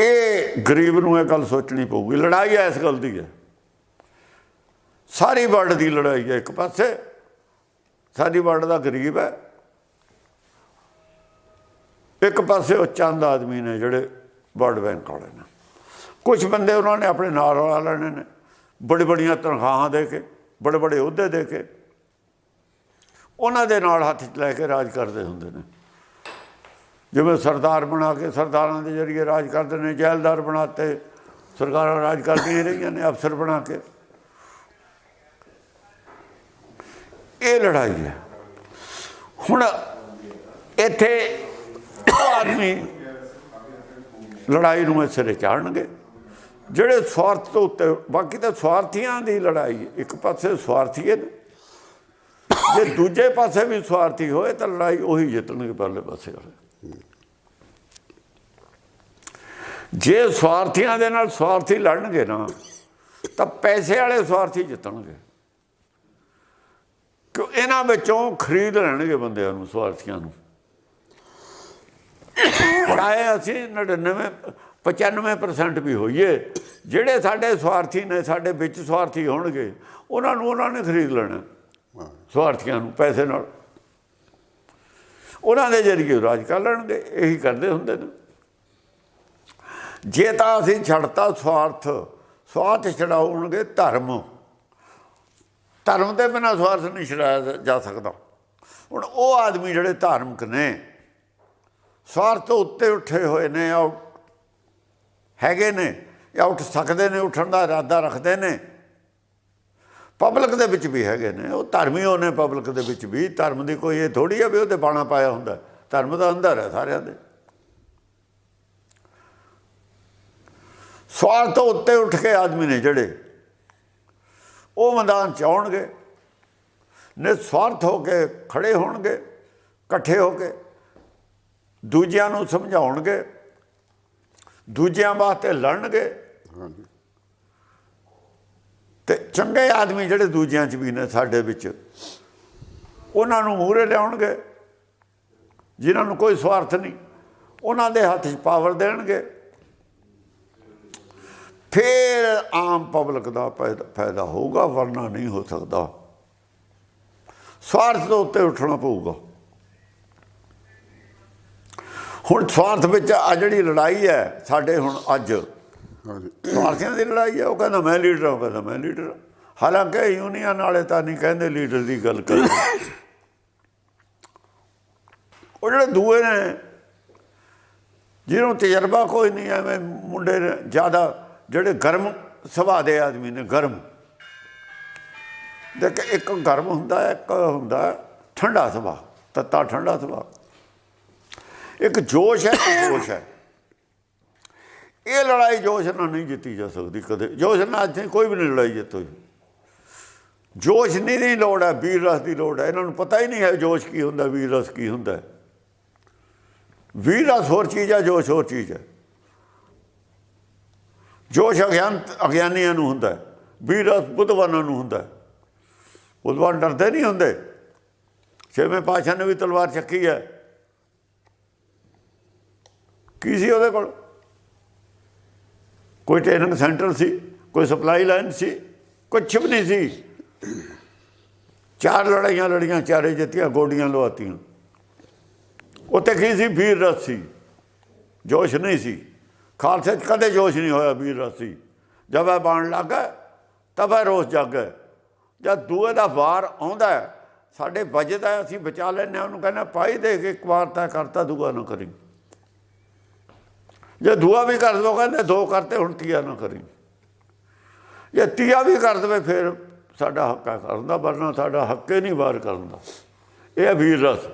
ਇਹ ਗਰੀਬ ਨੂੰ ਇਹ ਗੱਲ ਸੋਚਣੀ ਪਊਗੀ, ਲੜਾਈ ਇਸ ਗੱਲ ਦੀ ਹੈ। ਸਾਰੀ ਵਰਲਡ ਦੀ ਲੜਾਈ ਹੈ ਇੱਕ ਪਾਸੇ ਸਾਡੀ ਵਰਲਡ ਦਾ ਗਰੀਬ ਹੈ। ਇੱਕ ਪਾਸੇ ਉਹ ਚੰਦ ਆਦਮੀ ਨੇ ਜਿਹੜੇ ਵਰਲਡ ਬੈਂਕ ਵਾਲੇ ਨੇ। ਕੁਝ ਬੰਦੇ ਉਹਨਾਂ ਨੇ ਆਪਣੇ ਨਾਲ ਰਲਾ ਲੈਣੇ ਨੇ। ਬੜੀ ਬੜੀਆਂ ਤਨਖਾਹਾਂ ਦੇ ਕੇ, ਬੜੇ ਬੜੇ ਅਹੁਦੇ ਦੇ ਕੇ। ਉਹਨਾਂ ਦੇ ਨਾਲ ਹੱਥ 'ਚ ਲੈ ਕੇ ਰਾਜ ਕਰਦੇ ਹੁੰਦੇ ਨੇ। ਜਿਵੇਂ ਸਰਦਾਰ ਬਣਾ ਕੇ ਸਰਦਾਰਾਂ ਦੇ ਜਰੀਏ ਰਾਜ ਕਰਦੇ ਨੇ, ਜੈਲਦਾਰ ਬਣਾਤੇ, ਸਰਕਾਰਾਂ ਰਾਜ ਕਰਦੀਆਂ ਰਹੀਆਂ ਨੇ, ਅਫਸਰ ਬਣਾ ਕੇ। ਇਹ ਲੜਾਈ ਹੈ। ਹੁਣ ਇੱਥੇ ਆਦਮੀ ਲੜਾਈ ਨੂੰ ਇਹ ਸਿਰੇ ਚਾੜਨਗੇ। ਜਿਹੜੇ ਸਵਾਰਥ ਤੋਂ ਉੱਤੇ, ਬਾਕੀ ਤਾਂ ਸਵਾਰਥੀਆਂ ਦੀ ਲੜਾਈ, ਇੱਕ ਪਾਸੇ ਸਵਾਰਥੀ ਹੈ। ਜੇ ਦੂਜੇ ਪਾਸੇ ਵੀ ਸਵਾਰਥੀ ਹੋਏ ਤਾਂ ਲੜਾਈ ਉਹੀ ਜਿੱਤਣਗੇ ਪਹਿਲੇ ਪਾਸੇ ਵਾਲੇ। ਜੇ ਸਵਾਰਥੀਆਂ ਦੇ ਨਾਲ ਸਵਾਰਥੀ ਲੜਨਗੇ ਨਾ, ਤਾਂ ਪੈਸੇ ਵਾਲੇ ਸਵਾਰਥੀ ਜਿੱਤਣਗੇ। ਕਿਉਂ ਇਹਨਾਂ ਵਿੱਚੋਂ ਖਰੀਦ ਲੈਣਗੇ ਬੰਦਿਆਂ ਨੂੰ, ਸਵਾਰਥੀਆਂ ਨੂੰ? ਪੜਾਏ ਅਸੀਂ 99 95% ਵੀ ਹੋਈਏ। ਜਿਹੜੇ ਸਾਡੇ ਸਵਾਰਥੀ ਨੇ, ਸਾਡੇ ਵਿੱਚ ਸਵਾਰਥੀ ਹੋਣਗੇ, ਉਹਨਾਂ ਨੂੰ ਉਹਨਾਂ ਨੇ ਖਰੀਦ ਲੈਣਾ, ਸਵਾਰਥੀਆਂ ਨੂੰ ਪੈਸੇ ਨਾਲ। ਉਹਨਾਂ ਦੇ ਜਰੀਏ ਰਾਜ ਕਰ ਲੈਣਗੇ, ਇਹੀ ਕਰਦੇ ਹੁੰਦੇ ਨੇ। ਜੇ ਤਾਂ ਅਸੀਂ ਛੱਡਤਾ ਸਵਾਰਥ ਸਵਾਰਥ ਛਡਾਉਣਗੇ ਧਰਮ। ਧਰਮ ਦੇ ਬਿਨਾਂ ਸਵਾਰਥ ਨਹੀਂ ਛਡਾਇਆ ਜਾ ਸਕਦਾ। ਹੁਣ ਉਹ ਆਦਮੀ ਜਿਹੜੇ ਧਾਰਮਿਕ ਨੇ, ਸਵਾਰਥ ਉੱਤੇ ਉੱਠੇ ਹੋਏ ਨੇ ਆ ਹੈਗੇ ਨੇ, ਜਾਂ ਉੱਠ ਸਕਦੇ ਨੇ, ਉੱਠਣ ਦਾ ਇਰਾਦਾ ਰੱਖਦੇ ਨੇ। ਪਬਲਿਕ ਦੇ ਵਿੱਚ ਵੀ ਹੈਗੇ ਨੇ, ਉਹ ਧਰਮੀ ਹੋਣੇ ਪਬਲਿਕ ਦੇ ਵਿੱਚ ਵੀ। ਧਰਮ ਦੀ ਕੋਈ ਇਹ ਥੋੜੀ ਆ ਵੀ ਉਹਦੇ ਬਾਣਾ ਪਾਇਆ ਹੁੰਦਾ। ਧਰਮ ਦਾ ਅੰਦਰ ਹੈ ਸਾਰਿਆਂ ਦੇ। ਸਵਾਰਥ ਤੋਂ ਉੱਤੇ ਉੱਠ ਕੇ ਆਦਮੀ ਨੇ ਜਿਹੜੇ। ਉਹ ਮੈਦਾਨ ਚ ਆਉਣਗੇ। ਨਿਸਵਾਰਥ ਹੋ ਕੇ ਖੜੇ ਹੋਣਗੇ ਇਕੱਠੇ ਹੋ ਕੇ। ਦੂਜਿਆਂ ਨੂੰ ਸਮਝਾਉਣਗੇ। ਦੂਜਿਆਂ ਵਾਸਤੇ ਲੜਨਗੇ। ਤੇ ਚੰਗੇ ਆਦਮੀ ਜਿਹੜੇ ਦੂਜਿਆਂ 'ਚ ਵੀ ਨੇ ਸਾਡੇ ਵਿੱਚ ਉਹਨਾਂ ਨੂੰ ਮੂਹਰੇ ਲਿਆਉਣਗੇ। ਜਿਨ੍ਹਾਂ ਨੂੰ ਕੋਈ ਸਵਾਰਥ ਨਹੀਂ ਉਹਨਾਂ ਦੇ ਹੱਥ 'ਚ ਪਾਵਰ ਦੇਣਗੇ। ਫਿਰ ਆਮ ਪਬਲਿਕ ਦਾ ਫਾਇਦਾ ਹੋਊਗਾ ਵਰਨਾ ਨਹੀਂ ਹੋ ਸਕਦਾ। ਸਵਾਰਥ ਤੋਂ ਉੱਤੇ ਉੱਠਣਾ ਪਊਗਾ। ਹੁਣ ਸਵਾਰਥ ਵਿੱਚ ਆ ਜਿਹੜੀ ਲੜਾਈ ਹੈ ਸਾਡੇ ਹੁਣ ਅੱਜ ਸਵਾਰਥੀਆਂ ਦੀ ਲੜਾਈ ਹੈ ਉਹ ਕਹਿੰਦਾ ਮੈਂ ਲੀਡਰ ਹਾਂ ਕਹਿੰਦਾ ਮੈਂ ਲੀਡਰ। ਹਾਲਾਂਕਿ ਯੂਨੀਅਨ ਵਾਲੇ ਤਾਂ ਨਹੀਂ ਕਹਿੰਦੇ ਲੀਡਰ ਦੀ ਗੱਲ ਕਰਦੇ। ਉਹ ਜਿਹੜੇ ਦੂਏ ਨੇ ਜਿਹਨੂੰ ਤਜਰਬਾ ਕੋਈ ਨਹੀਂ ਐਵੇਂ ਮੁੰਡੇ ਜ਼ਿਆਦਾ ਜਿਹੜੇ ਗਰਮ ਸੁਭਾਅ ਦੇ ਆਦਮੀ ਨੇ, ਗਰਮ। ਦੇਖ, ਇੱਕ ਗਰਮ ਹੁੰਦਾ ਹੈ ਇੱਕ ਹੁੰਦਾ ਠੰਡਾ ਸੁਭਾਅ, ਤੱਤਾ ਠੰਡਾ ਸੁਭਾਅ। ਇੱਕ ਜੋਸ਼ ਹੈ ਜੋਸ਼ ਹੈ। ਇਹ ਲੜਾਈ ਜੋਸ਼ ਨਾਲ ਨਹੀਂ ਜਿੱਤੀ ਜਾ ਸਕਦੀ ਕਦੇ। ਜੋਸ਼ ਨਾਲ ਇੱਥੇ ਕੋਈ ਵੀ ਨਹੀਂ ਲੜਾਈ ਜਿੱਤੀ ਜੋਸ਼ ਨਹੀਂ ਦੀ ਲੋੜ ਹੈ, ਵੀਰ ਰਸ ਦੀ ਲੋੜ ਹੈ। ਇਹਨਾਂ ਨੂੰ ਪਤਾ ਹੀ ਨਹੀਂ ਹੈ ਜੋਸ਼ ਕੀ ਹੁੰਦਾ, ਵੀਰ ਰਸ ਕੀ ਹੁੰਦਾ। ਵੀਰ ਰਸ ਹੋਰ ਚੀਜ਼ ਹੈ, ਜੋਸ਼ ਹੋਰ ਚੀਜ਼ ਹੈ। ਜੋਸ਼ ਅਗਿਆਨ ਅਗਿਆਨੀਆਂ ਨੂੰ ਹੁੰਦਾ ਹੈ, ਵੀਰ ਰਸ ਬੁੱਧਵਾਨਾਂ ਨੂੰ ਹੁੰਦਾ ਹੈ। ਬੁੱਧਵਾਨ ਡਰਦੇ ਨਹੀਂ ਹੁੰਦੇ। ਛੇਵੇਂ ਪਾਤਸ਼ਾਹ ਨੇ ਵੀ ਤਲਵਾਰ ਚੱਕੀ ਹੈ। ਕੀ ਸੀ ਉਹਦੇ ਕੋਲ? ਕੋਈ ਟ੍ਰੇਨਿੰਗ ਸੈਂਟਰ ਸੀ, ਕੋਈ ਸਪਲਾਈ ਲਾਈਨ ਸੀ, ਕੁਛ ਵੀ ਨਹੀਂ ਸੀ। ਚਾਰ ਲੜਾਈਆਂ ਲੜੀਆਂ, ਚਾਰੇ ਜਿੱਤੀਆਂ, ਗੋਡੀਆਂ ਲਵਾਤੀਆਂ ਉੱਥੇ ਕੀ ਸੀ? ਵੀਰ ਰਸ ਸੀ। ਜੋਸ਼ ਨਹੀਂ ਸੀ। ਖਾਲਸੇ 'ਚ ਕਦੇ ਜੋਸ਼ ਨਹੀਂ ਹੋਇਆ ਵੀਰ ਰਸ ਸੀ ਜਦ ਇਹ ਬਾਣ ਲੱਗਾ ਤਬ ਇਹ ਰੋਸ ਜਾਗਾ ਜਦ ਦੂਏ ਦਾ ਵਾਰ ਆਉਂਦਾ ਸਾਡੇ ਵੱਜਦਾ ਅਸੀਂ ਬਚਾ ਲੈਂਦੇ ਹਾਂ, ਉਹਨੂੰ ਕਹਿੰਦਾ ਪਾਈ ਦੇ ਕੇ ਇੱਕ ਵਾਰ ਤਾਂ ਕਰਤਾ, ਦੂਆ ਨਾ ਕਰੀ। ਜੇ ਦੂਆ ਵੀ ਕਰ ਦੋ, ਕਹਿੰਦੇ ਦੋ ਕਰਤੇ, ਹੁਣ ਤੀਆ ਨਾ ਕਰੀ। ਜੇ ਤੀਆ ਵੀ ਕਰ ਦਵੇ, ਫਿਰ ਸਾਡਾ ਹੱਕ ਹੈ ਕਰਨ ਦਾ, ਵਰਨਾ ਸਾਡਾ ਹੱਕ ਹੀ ਨਹੀਂ ਵਾਰ ਕਰਨ ਦਾ। ਇਹ ਵੀਰ ਰਸ।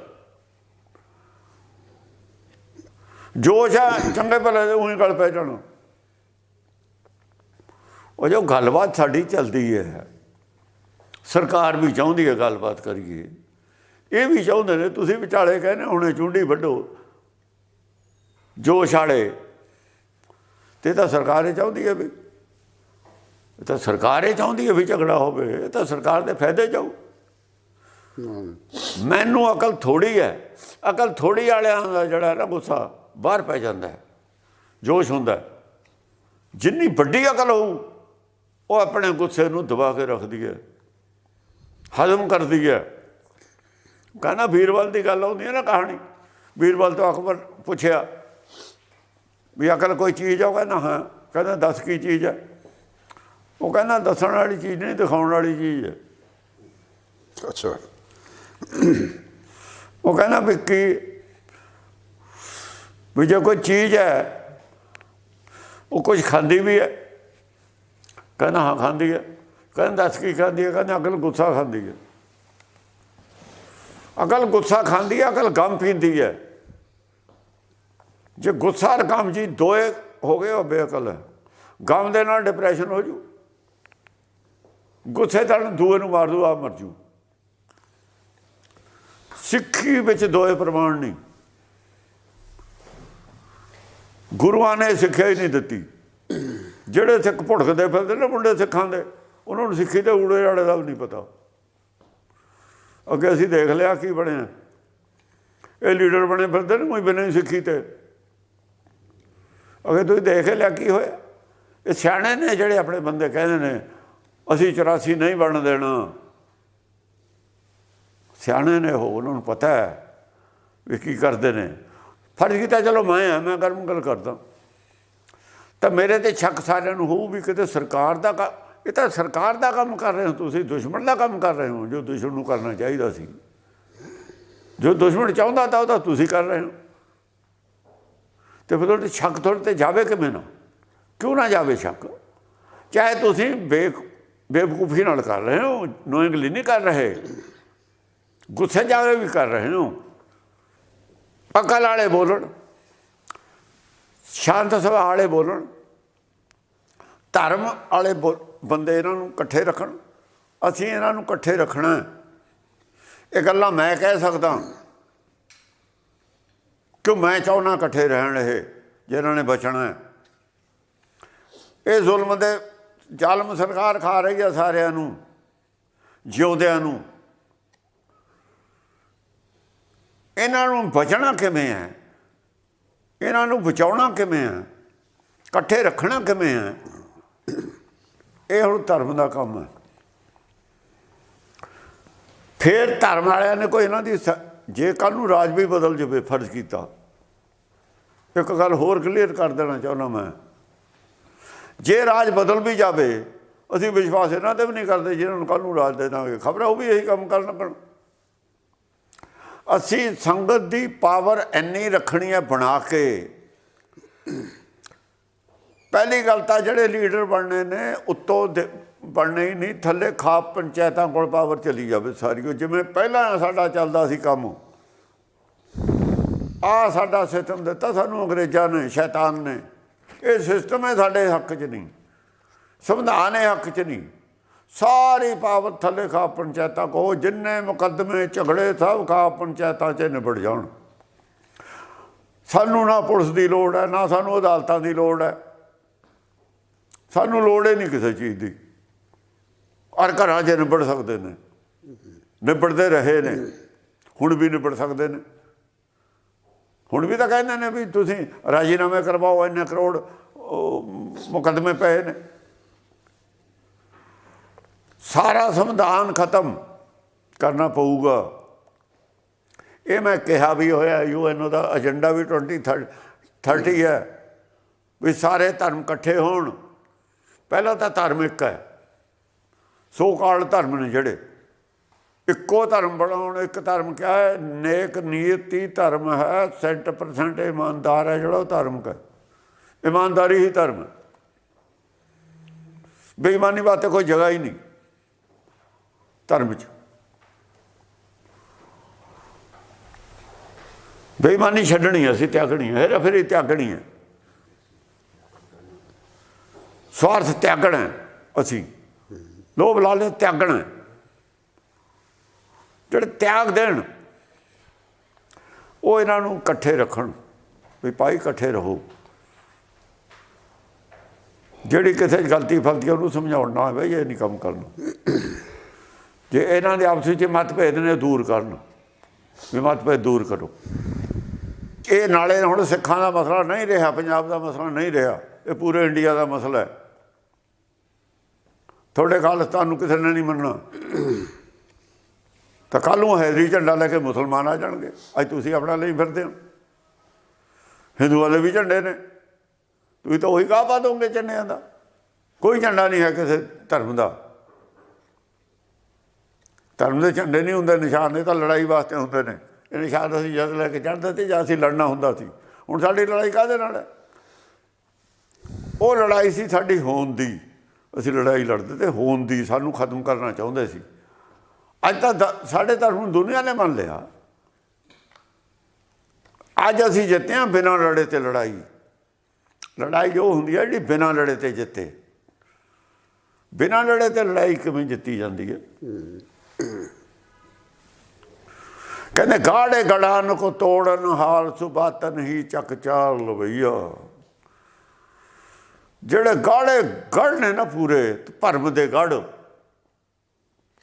ਜੋਸ਼ ਹੈ ਚੰਗੇ ਭਲੇ ਦੇ ਉਹੀ ਗੱਲ ਪੈ ਜਾਣਾ। ਉਹ ਜੋ ਗੱਲਬਾਤ ਸਾਡੀ ਚੱਲਦੀ ਹੈ ਸਰਕਾਰ ਵੀ ਚਾਹੁੰਦੀ ਹੈ ਗੱਲਬਾਤ ਕਰੀਏ। ਇਹ ਵੀ ਚਾਹੁੰਦੇ ਨੇ ਤੁਸੀਂ ਵਿਚਾਲੇ ਕਹਿੰਦੇ ਹੁਣੇ ਚੁੰਡੀ ਵੱਢੋ ਜੋਸ਼ ਵਾਲੇ। ਤੇ ਤਾਂ ਸਰਕਾਰ ਇਹ ਚਾਹੁੰਦੀ ਹੈ ਵੀ ਇਹ ਤਾਂ ਸਰਕਾਰ ਇਹ ਚਾਹੁੰਦੀ ਹੈ ਵੀ ਝਗੜਾ ਹੋਵੇ ਇਹ ਤਾਂ ਸਰਕਾਰ ਦੇ ਫਾਇਦੇ ਜਾਊ ਮੈਨੂੰ ਅਕਲ ਥੋੜੀ ਹੈ ਅਕਲ ਥੋੜੀ ਵਾਲਿਆਂ ਦਾ ਜਿਹੜਾ ਨਾ ਗੁੱਸਾ। ਬਾਹਰ ਪੈ ਜਾਂਦਾ ਹੈ ਜੋਸ਼ ਹੁੰਦਾ ਹੈ। ਜਿੰਨੀ ਵੱਡੀ ਅਕਲ ਹੋਊ ਉਹ ਆਪਣੇ ਗੁੱਸੇ ਨੂੰ ਦਬਾ ਕੇ ਰੱਖਦੀ ਹੈ ਹਜ਼ਮ ਕਰਦੀ ਹੈ। ਕਹਿੰਦਾ ਵੀਰਬਲ ਦੀ ਗੱਲ ਆਉਂਦੀ ਹੈ ਨਾ ਕਹਾਣੀ ਵੀਰਬਲ ਤੋਂ ਅਕਬਰ ਪੁੱਛਿਆ ਵੀ ਅਕਲ ਕੋਈ ਚੀਜ਼ ਆ? ਉਹ ਕਹਿੰਦਾ ਹਾਂ। ਕਹਿੰਦਾ ਦੱਸ ਕੀ ਚੀਜ਼ ਹੈ? ਉਹ ਕਹਿੰਦਾ ਦੱਸਣ ਵਾਲੀ ਚੀਜ਼ ਨਹੀਂ ਦਿਖਾਉਣ ਵਾਲੀ ਚੀਜ਼ ਹੈ। ਅੱਛਾ। ਉਹ ਕਹਿੰਦਾ ਵੀ ਕੀ ਵੀ ਜੇ ਕੋਈ ਚੀਜ਼ ਹੈ, ਉਹ ਕੁਝ ਖਾਂਦੀ ਵੀ ਹੈ। ਕਹਿੰਦਾ, ਹਾਂ, ਖਾਂਦੀ ਹੈ। ਕਹਿੰਦਾ, ਦੱਸ ਕੀ ਖਾਂਦੀ ਹੈ? ਕਹਿੰਦਾ, ਅਕਲ ਗੁੱਸਾ ਖਾਂਦੀ ਹੈ। ਅਕਲ ਗੁੱਸਾ ਖਾਂਦੀ ਹੈ, ਅਕਲ ਗਮ ਪੀਂਦੀ ਹੈ। ਜੇ ਗੁੱਸਾ ਔਰ ਗਮ ਜੀ ਦੋਏ ਹੋ ਗਏ, ਉਹ ਬੇਅਕਲ ਹੈ। ਗਮ ਦੇ ਨਾਲ ਡਿਪਰੈਸ਼ਨ ਹੋ ਜੂ। ਗੁੱਸੇ ਨਾਲ ਦੂਏ ਨੂੰ ਮਾਰ ਦੂ ਆ ਮਰ ਜੂ। ਸਿੱਖੀ ਵਿੱਚ ਦੋਏ ਪ੍ਰਮਾਣ ਨਹੀਂ। ਗੁਰੂਆਂ ਨੇ ਸਿੱਖਿਆ ਹੀ ਨਹੀਂ ਦਿੱਤੀ। ਜਿਹੜੇ ਸਿੱਖ ਭੁੜਕਦੇ ਫਿਰਦੇ ਨੇ, ਮੁੰਡੇ ਸਿੱਖਾਂ ਦੇ ਉਹਨਾਂ ਨੂੰ ਸਿੱਖੀ ਤੇ ਊੜੇ ਆੜੇ ਦਾ ਵੀ ਨਹੀਂ ਪਤਾ। ਅੱਗੇ ਅਸੀਂ ਦੇਖ ਲਿਆ ਕੀ ਬਣਿਆ ਇਹ ਲੀਡਰ ਬਣੇ ਫਿਰਦੇ ਨੇ ਕੋਈ ਬਿਨਾਂ ਹੀ ਸਿੱਖੀ ਤੇ। ਅੱਗੇ ਤੁਸੀਂ ਦੇਖ ਲਿਆ ਕੀ ਹੋਇਆ? ਇਹ ਸਿਆਣੇ ਨੇ ਜਿਹੜੇ ਆਪਣੇ ਬੰਦੇ ਕਹਿੰਦੇ ਨੇ, ਅਸੀਂ 84 ਨਹੀਂ ਬਣ ਦੇਣਾ। ਸਿਆਣੇ ਨੇ ਉਹ, ਉਹਨਾਂ ਨੂੰ ਪਤਾ ਹੈ ਵੀ ਕੀ ਕਰਦੇ ਨੇ। ਫਰਜ਼ ਕੀਤਾ ਚਲੋ ਮੈਂ ਆ, ਮੈਂ ਗਰਮ ਗੱਲ ਕਰਦਾ। ਤਾਂ ਮੇਰੇ ਤੇ ਸ਼ੱਕ ਸਾਰਿਆਂ ਨੂੰ ਹੋਊ ਵੀ ਕਿਤੇ ਸਰਕਾਰ ਦਾ ਕ- ਇਹ ਤਾਂ ਸਰਕਾਰ ਦਾ ਕੰਮ ਕਰ ਰਹੇ ਹੋ ਤੁਸੀਂ, ਦੁਸ਼ਮਣ ਦਾ ਕੰਮ ਕਰ ਰਹੇ ਹੋ, ਜੋ ਦੁਸ਼ਮਣ ਨੂੰ ਕਰਨਾ ਚਾਹੀਦਾ ਸੀ। ਜੋ ਦੁਸ਼ਮਣ ਚਾਹੁੰਦਾ ਤਾਂ ਉਹ ਤਾਂ ਤੁਸੀਂ ਕਰ ਰਹੇ ਹੋ। ਤੇ ਫਿਰ ਤੁਹਾਡੇ ਸ਼ੱਕ ਤੁਹਾਡੇ ਤੇ ਜਾਵੇ ਕਿਵੇਂ ਨਾ? ਕਿਉਂ ਨਾ ਜਾਵੇ ਸ਼ੱਕ? ਚਾਹੇ ਤੁਸੀਂ ਬੇਕ, ਬੇਵਕੂਫੀ ਨਾਲ ਕਰ ਰਹੇ ਹੋ, ਨੋਇੰਗਲੀ ਨਹੀਂ ਕਰ ਰਹੇ। ਗੁੱਸੇ ਜਾਵੇ ਵੀ ਕਰ ਰਹੇ ਹੋ। ਅਕਲ ਵਾਲੇ ਬੋਲਣ, ਸ਼ਾਂਤ ਸੁਭਾਅ ਵਾਲੇ ਬੋਲਣ, ਧਰਮ ਵਾਲੇ ਬੋ- ਬੰਦੇ ਇਹਨਾਂ ਨੂੰ ਇਕੱਠੇ ਰੱਖਣ, ਅਸੀਂ ਇਹਨਾਂ ਨੂੰ ਇਕੱਠੇ ਰੱਖਣਾ ਇਹ ਗੱਲਾਂ ਮੈਂ ਕਹਿ ਸਕਦਾ ਕਿ ਮੈਂ ਚਾਹੁੰਦਾ ਇਕੱਠੇ ਰਹਿਣ ਇਹ, ਜਿਨ੍ਹਾਂ ਨੇ ਬਚਣਾ ਇਹ ਜ਼ੁਲਮ ਦੇ ਜ਼ਾਲਮ ਸਰਕਾਰ ਖਾ ਰਹੀ ਹੈ ਸਾਰਿਆਂ ਨੂੰ, ਜਿਉਂਦਿਆਂ ਨੂੰ। ਇਹਨਾਂ ਨੂੰ ਬਚਣਾ ਕਿਵੇਂ ਹੈ? ਇਹਨਾਂ ਨੂੰ ਬਚਾਉਣਾ ਕਿਵੇਂ ਹੈ? ਇਕੱਠੇ ਰੱਖਣਾ ਕਿਵੇਂ ਹੈ? ਇਹ ਹੁਣ ਧਰਮ ਦਾ ਕੰਮ ਹੈ। ਫਿਰ ਧਰਮ ਵਾਲਿਆਂ ਨੇ ਕੋਈ ਇਹਨਾਂ ਦੀ ਸ- ਜੇ ਕੱਲ ਨੂੰ ਰਾਜ ਵੀ ਬਦਲ ਜਾਵੇ, ਫਰਜ਼ ਕੀਤਾ। ਇੱਕ ਗੱਲ ਹੋਰ ਕਲੀਅਰ ਕਰ ਦੇਣਾ ਚਾਹੁੰਦਾ ਮੈਂ। ਜੇ ਰਾਜ ਬਦਲ ਵੀ ਜਾਵੇ, ਅਸੀਂ ਵਿਸ਼ਵਾਸ ਇਹਨਾਂ ਤੇ ਵੀ ਨਹੀਂ ਕਰਦੇ, ਜਿਹਨਾਂ ਨੂੰ ਕੱਲ ਨੂੰ ਰਾਜ ਦੇ ਦਾਂਗੇ। ਖਬਰ ਉਹ ਵੀ ਇਹੀ ਕੰਮ ਕਰਨ ਲੱਗਣ ਅਸੀਂ ਸੰਗਤ ਦੀ ਪਾਵਰ ਇੰਨੀ ਰੱਖਣੀ ਹੈ ਬਣਾ ਕੇ। ਪਹਿਲੀ ਗੱਲ ਤਾਂ ਜਿਹੜੇ ਲੀਡਰ ਬਣਨੇ ਨੇ, ਉੱਤੋਂ ਦੇ- ਬਣਨੇ ਹੀ ਨਹੀਂ, ਥੱਲੇ ਖਾਪ ਪੰਚਾਇਤਾਂ ਕੋਲ ਪਾਵਰ ਚਲੀ ਜਾਵੇ ਸਾਰੀ ਉਹ। ਜਿਵੇਂ ਪਹਿਲਾਂ ਸਾਡਾ ਚੱਲਦਾ ਸੀ ਕੰਮ ਆ ਸਾਡਾ ਸਿਸਟਮ ਦਿੱਤਾ ਸਾਨੂੰ ਅੰਗਰੇਜ਼ਾਂ ਨੇ, ਸ਼ੈਤਾਨ ਨੇ। ਇਹ ਸਿਸਟਮ ਹੈ ਸਾਡੇ ਹੱਕ 'ਚ ਨਹੀਂ, ਸੰਵਿਧਾਨ ਹੈ ਹੱਕ 'ਚ ਨਹੀਂ। ਸਾਰੀ ਪਾਵਰ ਥੱਲੇ ਖਾ ਪੰਚਾਇਤਾਂ ਕੋ ਜਿੰਨੇ ਮੁਕੱਦਮੇ ਝਗੜੇ ਸਭ ਖਾ ਪੰਚਾਇਤਾਂ 'ਚ ਨਿਬੜ ਜਾਣ। ਸਾਨੂੰ ਨਾ ਪੁਲਿਸ ਦੀ ਲੋੜ ਹੈ ਨਾ ਸਾਨੂੰ ਅਦਾਲਤਾਂ ਦੀ ਲੋੜ ਹੈ। ਸਾਨੂੰ ਲੋੜ ਹੀ ਨਹੀਂ ਕਿਸੇ ਚੀਜ਼ ਦੀ। ਔਰ ਘਰਾਂ 'ਚ ਨਿਬੜ ਸਕਦੇ ਨੇ। ਨਿਬੜਦੇ ਰਹੇ ਨੇ। ਹੁਣ ਵੀ ਨਿਬੜ ਸਕਦੇ ਨੇ। ਹੁਣ ਵੀ ਤਾਂ ਕਹਿੰਦੇ ਨੇ ਵੀ ਤੁਸੀਂ ਰਾਜੀਨਾਮੇ ਕਰਵਾਓ ਇੰਨੇ ਕਰੋੜ ਉਹ, ਮੁਕੱਦਮੇ ਪਏ ਨੇ। ਸਾਰਾ ਸੰਵਿਧਾਨ ਖਤਮ ਕਰਨਾ ਪਊਗਾ। ਇਹ ਮੈਂ ਕਿਹਾ ਵੀ ਹੋਇਆ ਯੂਐਨਓ ਦਾ ਏਜੰਡਾ ਵੀ 20 30 ਹੈ ਵੀ ਸਾਰੇ ਧਰਮ ਇਕੱਠੇ ਹੋਣ। ਪਹਿਲਾਂ ਤਾਂ ਧਰਮ ਇੱਕ ਹੈ। ਸੋ ਕਾਲ ਧਰਮ ਨੇ ਜਿਹੜੇ। ਇੱਕੋ ਧਰਮ ਬਣਾਉਣ, ਇੱਕ ਧਰਮ ਕਿਹਾ ਹੈ? ਨੇਕ ਨੀਤੀ ਧਰਮ ਹੈ 100% ਇਮਾਨਦਾਰ ਹੈ ਜਿਹੜਾ ਉਹ ਧਰਮ ਹੈ। ਇਮਾਨਦਾਰੀ ਹੀ ਧਰਮ ਹੈ। ਬੇਈਮਾਨੀ ਵਾਸਤੇ ਕੋਈ ਜਗ੍ਹਾ ਹੀ ਨਹੀਂ। ਧਰਮ 'ਚ। ਬੇਈਮਾਨੀ ਛੱਡਣੀ ਅਸੀਂ ਤਿਆਗਣੀ ਹੈ। ਫਿਰ ਫਿਰ ਇਹ ਤਿਆਗਣੀ ਹੈ। ਸਵਾਰਥ ਤਿਆਗਣਾ ਅਸੀਂ। ਲੋਭ ਲਾਲਚ ਤਿਆਗਣਾ ਜਿਹੜੇ ਤਿਆਗ ਦੇਣ, ਉਹ ਇਹਨਾਂ ਨੂੰ ਇਕੱਠੇ ਰੱਖਣ, ਵੀ ਭਾਈ ਇਕੱਠੇ ਰਹੋ। ਜਿਹੜੀ ਕਿਸੇ 'ਚ ਗਲਤੀ ਫਲਤੀ ਉਹਨੂੰ ਸਮਝਾਉਣ ਨਾ ਹੋਵੇ ਇਹ ਨਹੀਂ ਕੰਮ ਕਰਨਾ। ਜੇ ਇਹਨਾਂ ਦੇ ਆਪਸ ਵਿੱਚ ਮਤਭੇਦ ਨੇ, ਦੂਰ ਕਰਨ। ਵੀ ਮਤਭੇਦ ਦੂਰ ਕਰੋ। ਇਹ ਨਾਲੇ ਹੁਣ ਸਿੱਖਾਂ ਦਾ ਮਸਲਾ ਨਹੀਂ ਰਿਹਾ, ਪੰਜਾਬ ਦਾ ਮਸਲਾ ਨਹੀਂ ਰਿਹਾ। ਇਹ ਪੂਰੇ ਇੰਡੀਆ ਦਾ ਮਸਲਾ ਹੈ। ਤੁਹਾਡੇ ਖਾਲਿਸਤਾਨ ਨੂੰ ਕਿਸੇ ਨੇ ਨਹੀਂ ਮੰਨਣਾ। ਤਾਂ ਕੱਲ ਨੂੰ ਹੈਦਰੀ ਝੰਡਾ ਲੈ ਕੇ ਮੁਸਲਮਾਨ ਆ ਜਾਣਗੇ। ਅੱਜ ਤੁਸੀਂ ਆਪਣਾ ਲਈ ਫਿਰਦੇ ਹੋ। ਹਿੰਦੂ ਵਾਲੇ ਵੀ ਝੰਡੇ ਨੇ। ਤੁਸੀਂ ਤਾਂ ਉਹੀ ਕਾਹ ਪਾ ਦੋਗੇ ਝੰਡਿਆਂ ਦਾ। ਕੋਈ ਝੰਡਾ ਨਹੀਂ ਹੈ ਕਿਸੇ ਧਰਮ ਦਾ। ਧਰਮ ਦੇ ਝੰਡੇ ਨਹੀਂ ਹੁੰਦੇ, ਨਿਸ਼ਾਨ ਇਹ ਤਾਂ ਲੜਾਈ ਵਾਸਤੇ ਹੁੰਦੇ ਨੇ। ਇਹ ਨਿਸ਼ਾਨ ਅਸੀਂ ਜਦ ਲੈ ਕੇ ਚੜ੍ਹਦੇ ਤੇ ਜਾਂ ਅਸੀਂ ਲੜਨਾ ਹੁੰਦਾ ਸੀ। ਹੁਣ ਸਾਡੀ ਲੜਾਈ ਕਾਹਦੇ ਨਾਲ ਹੈ? ਉਹ ਲੜਾਈ ਸੀ ਸਾਡੀ ਹੋਣ ਦੀ। ਅਸੀਂ ਲੜਾਈ ਲੜਦੇ ਤੇ ਹੋਣ ਦੀ, ਸਾਨੂੰ ਖਤਮ ਕਰਨਾ ਚਾਹੁੰਦੇ ਸੀ। ਅੱਜ ਤਾਂ ਸਾਡੇ ਧਰਮ ਨੂੰ ਦੁਨੀਆ ਨੇ ਮੰਨ ਲਿਆ। ਅੱਜ ਅਸੀਂ ਜਿੱਤੇ ਹਾਂ ਬਿਨਾਂ ਲੜੇ ਤੇ ਲੜਾਈ। ਲੜਾਈ ਜੋ ਹੁੰਦੀ ਹੈ ਜਿਹੜੀ ਬਿਨਾਂ ਲੜੇ ਤੇ ਜਿੱਤੇ। ਬਿਨਾਂ ਲੜੇ ਤੇ ਲੜਾਈ ਕਿਵੇਂ ਜਿੱਤੀ ਜਾਂਦੀ ਹੈ। ਕਹਿੰਦੇ ਗਾੜੇ ਗੜਾਨ ਕੋ ਤੋੜਨ ਹਾਲ ਸੁਬਾਤਨ ਹੀ ਚੱਕ ਚਾਲ ਲਵਈਆ। ਜਿਹੜੇ ਗਾੜੇ ਗੜ ਨੇ ਨਾ ਪੂਰੇ ਭਰਮ ਦੇ ਗੜ,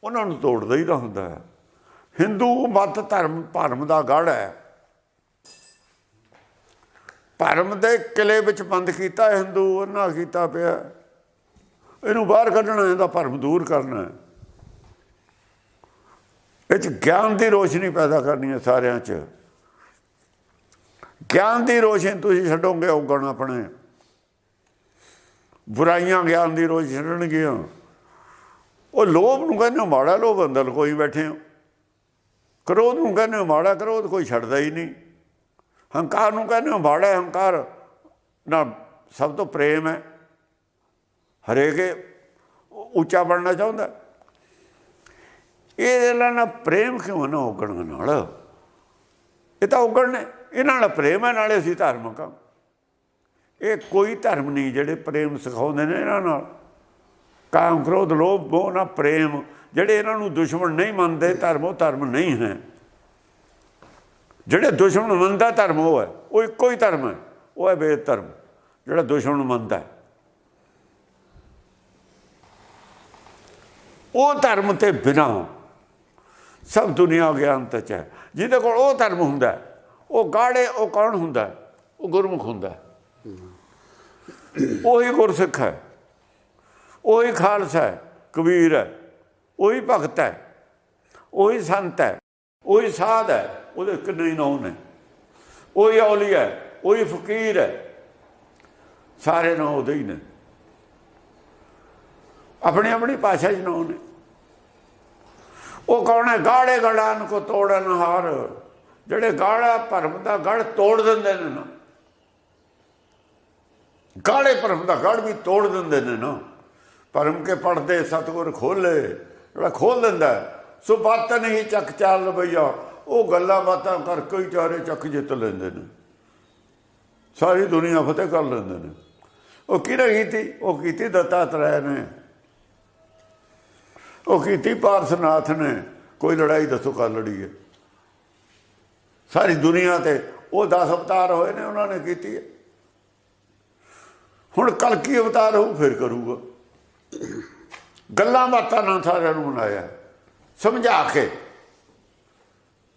ਉਹਨਾਂ ਨੂੰ ਤੋੜ ਦਈਦਾ ਹੁੰਦਾ ਹੈ। ਹਿੰਦੂ ਮਤ ਧਰਮ ਭਰਮ ਦਾ ਗੜ ਹੈ। ਭਰਮ ਦੇ ਕਿਲੇ ਵਿੱਚ ਬੰਦ ਕੀਤਾ, ਹਿੰਦੂ ਉਹਨਾਂ ਕੀਤਾ ਪਿਆ। ਇਹਨੂੰ ਬਾਹਰ ਕੱਢਣਾ, ਇਹਦਾ ਭਰਮ ਦੂਰ ਕਰਨਾ ਹੈ। ਇਹ 'ਚ ਗਿਆਨ ਦੀ ਰੋਸ਼ਨੀ ਪੈਦਾ ਕਰਨੀ ਹੈ ਸਾਰਿਆਂ 'ਚ। ਗਿਆਨ ਦੀ ਰੋਸ਼ਨੀ ਤੁਸੀਂ ਛੱਡੋਗੇ ਔਗਣ ਆਪਣੇ। ਬੁਰਾਈਆਂ ਗਿਆਨ ਦੀ ਰੋਸ਼ਨੀ ਛੱਡਣਗੀਆਂ। ਉਹ ਲੋਭ ਨੂੰ ਕਹਿੰਦੇ ਹੋ, ਮਾੜਾ ਲੋਭ ਅੰਦਰ ਕੋਈ ਬੈਠੇ ਹੋ। ਕ੍ਰੋਧ ਨੂੰ ਕਹਿੰਦੇ ਹੋ, ਮਾੜਾ ਕ੍ਰੋਧ, ਕੋਈ ਛੱਡਦਾ ਹੀ ਨਹੀਂ। ਹੰਕਾਰ ਨੂੰ ਕਹਿੰਦੇ ਹੋ, ਮਾੜਾ ਹੰਕਾਰ। ਨਾ, ਸਭ ਤੋਂ ਪ੍ਰੇਮ ਹੈ। ਹਰੇਕ ਉੱਚਾ ਬਣਨਾ ਚਾਹੁੰਦਾ। ਇਹ ਇਹਨਾਂ ਨਾਲ ਪ੍ਰੇਮ ਕਿਉਂ ਨਾ ਉਗਣ ਨਾਲ? ਇਹ ਤਾਂ ਉਗਣ ਨੇ ਇਹਨਾਂ ਨਾਲ ਪ੍ਰੇਮ ਹੈ, ਨਾਲੇ ਅਸੀਂ ਧਾਰਮਿਕ ਹਾਂ ਇਹ ਕੋਈ ਧਰਮ ਨਹੀਂ ਜਿਹੜੇ ਪ੍ਰੇਮ ਸਿਖਾਉਂਦੇ ਨੇ ਇਹਨਾਂ ਨਾਲ। ਕਾਮ, ਕ੍ਰੋਧ, ਲੋਭ, ਮੋਹ ਨਾ ਪ੍ਰੇਮ, ਜਿਹੜੇ ਇਹਨਾਂ ਨੂੰ ਦੁਸ਼ਮਣ ਨਹੀਂ ਮੰਨਦੇ, ਧਰਮ ਉਹ ਧਰਮ ਨਹੀਂ ਹੈ। ਜਿਹੜੇ ਦੁਸ਼ਮਣ ਮੰਨਦਾ ਧਰਮ ਉਹ ਹੈ, ਉਹ ਇੱਕੋ ਹੀ ਧਰਮ ਹੈ, ਉਹ ਹੈ ਵੇਦ ਧਰਮ, ਜਿਹੜਾ ਦੁਸ਼ਮਣ ਮੰਨਦਾ ਉਹ ਧਰਮ ਤੇ ਬਿਨਾ ਸਭ ਦੁਨੀਆ ਗਿਆਨਤ ਚ ਹੈ। ਜਿਹਦੇ ਕੋਲ ਉਹ ਧਰਮ ਹੁੰਦਾ ਉਹ ਗਾੜੇ ਉਹ ਕੌਣ ਹੁੰਦਾ ਉਹ ਗੁਰਮੁਖ ਹੁੰਦਾ ਉਹੀ ਗੁਰਸਿੱਖ ਹੈ। ਉਹੀ ਖਾਲਸਾ ਹੈ, ਕਬੀਰ ਹੈ। ਉਹੀ ਭਗਤ ਹੈ। ਉਹੀ ਸੰਤ ਹੈ। ਉਹੀ ਸਾਧ ਹੈ। ਉਹਦੇ ਕਿੰਨੇ ਨਾਮ ਨੇ ਉਹੀ ਔਲੀਆ ਹੈ। ਉਹੀ ਫਕੀਰ ਹੈ। ਸਾਰੇ ਨਾਮ ਉਹਦੇ ਹੀ ਨੇ। ਆਪਣੀ ਆਪਣੀ ਭਾਸ਼ਾ 'ਚ ਨਾਮ ਨੇ। ਉਹ ਕੌਣ ਹੈ? ਗਾੜੇ ਗੜਾਨ ਕੋ ਤੋੜਨ ਹਾਰ। ਜਿਹੜੇ ਗਾੜਾ ਭਰਮ ਦਾ ਗੜ ਤੋੜ ਦਿੰਦੇ ਨੇ ਨਾ। ਗਾੜੇ ਭਰਮ ਦਾ ਗੜ ਵੀ ਤੋੜ ਦਿੰਦੇ ਨੇ ਨਾ। ਭਰਮ ਕੇ ਪੜਦੇ ਸਤਗੁਰ ਖੋਲੇ, ਜਿਹੜਾ ਖੋਲ ਦਿੰਦਾ ਸੋ ਬਾਤ ਨਹੀਂ ਚੱਕ ਚਾਲ ਲਵਈਆ ਉਹ ਗੱਲਾਂ ਬਾਤਾਂ ਕਰ ਕੋਈ ਚਾਰੇ ਚੱਕ ਜਿੱਤ ਲੈਂਦੇ ਨੇ। ਸਾਰੀ ਦੁਨੀਆ ਫਤਿਹ ਕਰ ਲੈਂਦੇ ਨੇ। ਉਹ ਕਿਹਨੇ ਕੀਤੀ? ਉਹ ਕੀਤੀ ਦੱਤਾਤਰੇయ ਨੇ। ਉਹ ਕੀਤੀ ਪਾਰਸਨਾਥ ਨੇ। ਕੋਈ ਲੜਾਈ ਦੱਸੋ ਕਰ ਲੜੀ ਹੈ। ਸਾਰੀ ਦੁਨੀਆ ਤੇ ਉਹ 10 ਅਵਤਾਰ ਹੋਏ ਨੇ, ਉਹਨਾਂ ਨੇ ਕੀਤੀ ਹੈ। ਹੁਣ ਕਲ ਕੀ ਅਵਤਾਰ ਹੋਊ, ਫਿਰ ਕਰੂਗਾ। ਗੱਲਾਂ ਬਾਤਾਂ ਨਾਲ ਸਾਰਿਆਂ ਨੂੰ ਬਣਾਇਆ ਸਮਝਾ ਕੇ।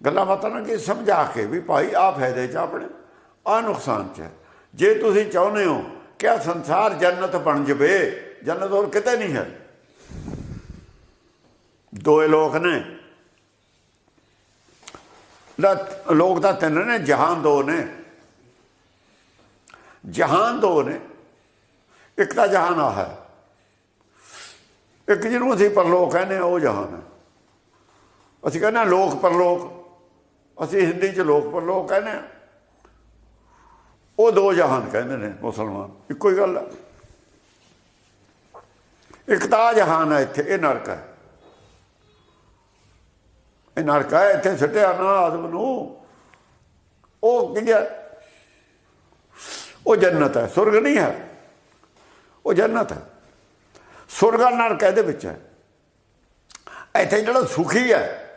ਗੱਲਾਂ ਬਾਤਾਂ ਨਾਲ ਕੀ ਸਮਝਾ ਕੇ ਵੀ ਭਾਈ ਆ ਫਾਇਦੇ ਚ ਆਪਣੇ ਆ ਨੁਕਸਾਨ ਚ ਹੈ। ਜੇ ਤੁਸੀਂ ਚਾਹੁੰਦੇ ਹੋ ਕਿ ਆ ਸੰਸਾਰ ਜੰਨਤ ਬਣ ਜਵੇ, ਜੰਨਤ ਹੋਰ ਕਿਤੇ ਨਹੀਂ ਹੈ। ਦੋਏ ਲੋਕ ਨੇ। ਲਾ ਲੋਕ ਤਾਂ ਤਿੰਨ ਨੇ, ਜਹਾਨ ਦੋ ਨੇ। ਜਹਾਨ ਦੋ ਨੇ। ਇੱਕ ਤਾਂ ਜਹਾਨ ਆ ਹੈ। ਇੱਕ ਜਿਹਨੂੰ ਅਸੀਂ ਪਰਲੋਕ ਕਹਿੰਦੇ ਹਾਂ, ਉਹ ਜਹਾਨ ਹੈ। ਅਸੀਂ ਕਹਿੰਦੇ ਹਾਂ ਲੋਕ ਪਰਲੋਕ। ਅਸੀਂ ਹਿੰਦੀ ਚ ਲੋਕ ਪਰਲੋਕ ਕਹਿੰਦੇ ਹਾਂ। ਉਹ ਦੋ ਜਹਾਨ ਕਹਿੰਦੇ ਨੇ ਮੁਸਲਮਾਨ। ਇੱਕੋ ਹੀ ਗੱਲ ਹੈ ਇੱਕ ਤਾਂ ਜਹਾਨ ਹੈ ਇੱਥੇ, ਇਹ ਨਰਕ ਹੈ। ਇਹ ਨਰਕ ਹੈ, ਇੱਥੇ ਸੱਟਿਆ ਨਾ ਆਦਮ ਨੂੰ। ਉਹ ਕੀ ਉਹ ਜੰਨਤ ਹੈ, ਸੁਰਗ ਨਹੀਂ ਹੈ। ਉਹ ਜੰਨਤ ਹੈ। ਸੁਰਗਾ ਨਰਕ ਇਹਦੇ ਵਿੱਚ। ਹੈ ਇੱਥੇ ਜਿਹੜਾ ਸੁਖੀ ਹੈ,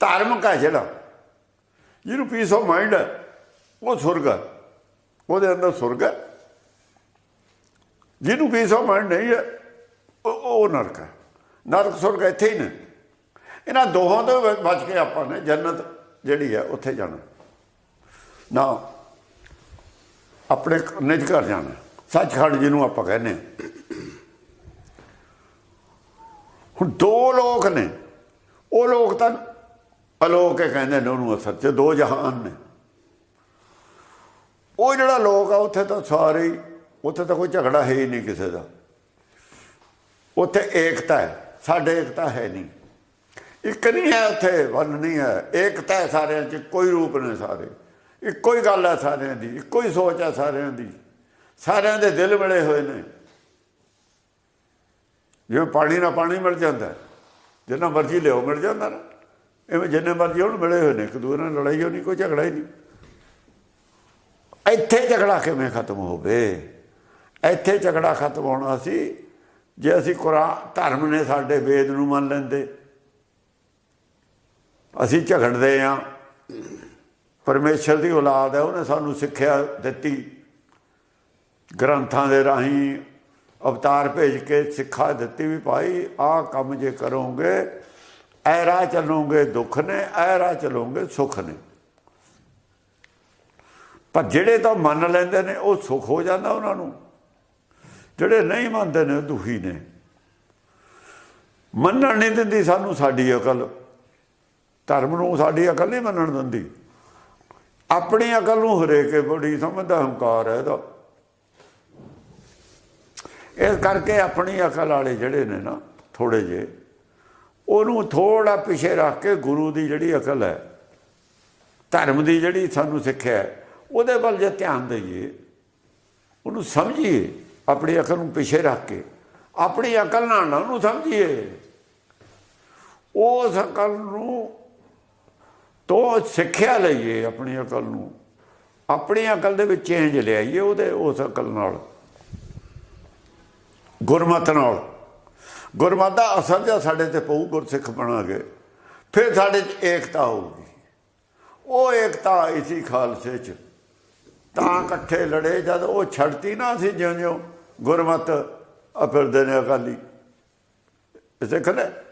ਧਾਰਮਿਕ ਹੈ ਜਿਹੜਾ, ਜਿਹਨੂੰ ਪੀਸ ਆਫ ਮਾਈਂਡ ਹੈ, ਉਹ ਸੁਰਗ ਹੈ। ਉਹਦੇ ਅੰਦਰ ਸੁਰਗ ਹੈ। ਜਿਹਨੂੰ ਪੀਸ ਆਫ ਮਾਈਂਡ ਨਹੀਂ ਹੈ, ਉਹ ਉਹ ਨਰਕ ਹੈ। ਨਰਕ ਸੁਰਗ ਇੱਥੇ ਹੀ ਨੇ। ਇਹਨਾਂ ਦੋਹਾਂ ਤੋਂ ਬ- ਬਚ ਕੇ ਆਪਾਂ ਨੇ ਜੰਨਤ ਜਿਹੜੀ ਹੈ ਉੱਥੇ ਜਾਣਾ। ਨਾ, ਆਪਣੇ ਨਿਜ ਘਰ ਜਾਣਾ। ਸੱਚਖੰਡ ਜਿਹਨੂੰ ਆਪਾਂ ਕਹਿੰਦੇ ਹਾਂ। ਹੁਣ ਦੋ ਲੋਕ ਨੇ। ਉਹ ਲੋਕ ਤਾਂ ਅਲੋਕ ਹੈ ਕਹਿੰਦੇ ਨੇ ਉਹਨੂੰ ਅਸਲ 'ਚ, ਦੋ ਜਹਾਨ ਨੇ। ਉਹ ਜਿਹੜਾ ਲੋਕ ਆ, ਉੱਥੇ ਤਾਂ ਸਾਰੇ ਹੀ, ਉੱਥੇ ਤਾਂ ਕੋਈ ਝਗੜਾ ਹੈ ਹੀ ਨਹੀਂ ਕਿਸੇ ਦਾ। ਉੱਥੇ ਏਕਤਾ ਹੈ। ਸਾਡੇ ਏਕਤਾ ਹੈ ਨਹੀਂ। ਇੱਕ ਨਹੀਂ ਹੈ। ਉੱਥੇ ਵਨ ਨਹੀਂ ਹੈ ਏਕਤਾ ਹੈ ਸਾਰਿਆਂ 'ਚ ਕੋਈ ਰੂਪ ਨੇ ਸਾਰੇ। ਇੱਕੋ ਹੀ ਗੱਲ ਹੈ ਸਾਰਿਆਂ ਦੀ, ਇੱਕੋ ਹੀ ਸੋਚ ਹੈ ਸਾਰਿਆਂ ਦੀ। ਸਾਰਿਆਂ ਦੇ ਦਿਲ ਮਿਲੇ ਹੋਏ ਨੇ। ਜਿਵੇਂ ਪਾਣੀ ਨਾਲ ਪਾਣੀ ਮਿਲ ਜਾਂਦਾ ਜਿੰਨਾ ਮਰਜ਼ੀ ਲਿਓ ਮਿਲ ਜਾਂਦਾ ਨਾ। ਐਵੇਂ ਜਿੰਨੇ ਮਰਜ਼ੀ ਉਹਨੂੰ ਮਿਲੇ ਹੋਏ ਨੇ, ਇੱਕ ਦੂਜੇ ਨਾਲ ਲੜਾਈ ਹੋਣੀ, ਕੋਈ ਝਗੜਾ ਹੀ ਨਹੀਂ। ਇੱਥੇ ਝਗੜਾ ਕਿਵੇਂ ਖਤਮ ਹੋਵੇ? ਇੱਥੇ ਝਗੜਾ ਖਤਮ ਹੋਣਾ ਸੀ, ਜੇ ਅਸੀਂ ਕੁਰਾਨ, ਧਰਮ ਨੇ ਸਾਡੇ ਵੇਦ ਨੂੰ ਮੰਨ ਲੈਂਦੇ। ਅਸੀਂ ਝਗੜਦੇ ਆ। ਪਰਮੇਸ਼ਰ ਦੀ ਔਲਾਦ ਹੈ, ਉਹਨੇ ਸਾਨੂੰ ਸਿੱਖਿਆ ਦਿੱਤੀ। ਗ੍ਰੰਥਾਂ ਦੇ ਰਾਹੀਂ ਅਵਤਾਰ ਭੇਜ ਕੇ ਸਿੱਖਾ ਦਿੱਤੀ ਵੀ ਭਾਈ, ਆਹ ਕੰਮ ਜੇ ਕਰੋਗੇ ਐ ਰਾਹ ਚੱਲੋਗੇ ਦੁੱਖ ਨੇ ਐ ਰਾਹ ਚੱਲੋਗੇ ਸੁੱਖ ਨੇ। ਪਰ ਜਿਹੜੇ ਤਾਂ ਮੰਨ ਲੈਂਦੇ ਨੇ, ਉਹ ਸੁੱਖ ਹੋ ਜਾਂਦਾ ਉਹਨਾਂ ਨੂੰ। ਜਿਹੜੇ ਨਹੀਂ ਮੰਨਦੇ ਨੇ, ਉਹ ਦੁਖੀ ਨੇ। ਮੰਨਣ ਨਹੀਂ ਦਿੰਦੀ ਸਾਨੂੰ ਸਾਡੀ ਅਕਲ। ਧਰਮ ਨੂੰ ਸਾਡੀ ਅਕਲ ਨਹੀਂ ਮੰਨਣ ਦਿੰਦੀ। ਆਪਣੀ ਅਕਲ ਨੂੰ ਹਰੇਕੇ ਬੜੀ ਸਮਝਦਾ, ਹੰਕਾਰ ਹੈ ਇਹਦਾ। ਇਸ ਕਰਕੇ ਆਪਣੀ ਅਕਲ ਵਾਲੇ ਜਿਹੜੇ ਨੇ ਨਾ ਥੋੜੇ ਜੇ ਉਹਨੂੰ ਥੋੜਾ ਪਿਛੇ ਰੱਖ ਕੇ ਗੁਰੂ ਦੀ ਜਿਹੜੀ ਅਕਲ ਹੈ, ਧਰਮ ਦੀ ਜਿਹੜੀ ਸਾਨੂੰ ਸਿੱਖਿਆ ਹੈ, ਉਹਦੇ ਵੱਲ ਜੇ ਧਿਆਨ ਦਈਏ, ਉਹਨੂੰ ਸਮਝੀਏ, ਆਪਣੀ ਅਕਲ ਨੂੰ ਪਿਛੇ ਰੱਖ ਕੇ, ਆਪਣੀ ਅਕਲ ਨਾਲ ਨਾ ਉਹਨੂੰ ਸਮਝੀਏ। ਉਸ ਅਕਲ ਨੂੰ ਤੋਂ ਸਿੱਖਿਆ ਲਈਏ ਆਪਣੀ ਅਕਲ ਨੂੰ। ਆਪਣੀ ਅਕਲ ਦੇ ਵਿੱਚ ਚੇਂਜ ਲਿਆਈਏ ਉਹਦੇ, ਉਸ ਅਕਲ ਨਾਲ। ਗੁਰਮਤ ਨਾਲ। ਗੁਰਮਤ ਦਾ ਅਸਰ ਜੇ ਸਾਡੇ ਤੇ ਪਊ ਗੁਰਸਿੱਖ ਬਣਾਂਗੇ, ਫਿਰ ਸਾਡੇ 'ਚ ਏਕਤਾ ਹੋਊਗੀ। ਉਹ ਏਕਤਾ ਇਸੀ ਖਾਲਸੇ 'ਚ। ਤਾਂ ਇਕੱਠੇ ਲੜੇ ਜਦ ਉਹ ਛੱਡਤੀ ਨਾ ਸੀ ਜਿਉਂ-ਜਿਉਂ ਗੁਰਮਤ ਆ ਫਿਰਦੇ ਨੇ ਅਕਾਲੀ। ਸਿੱਖ ਨੇ?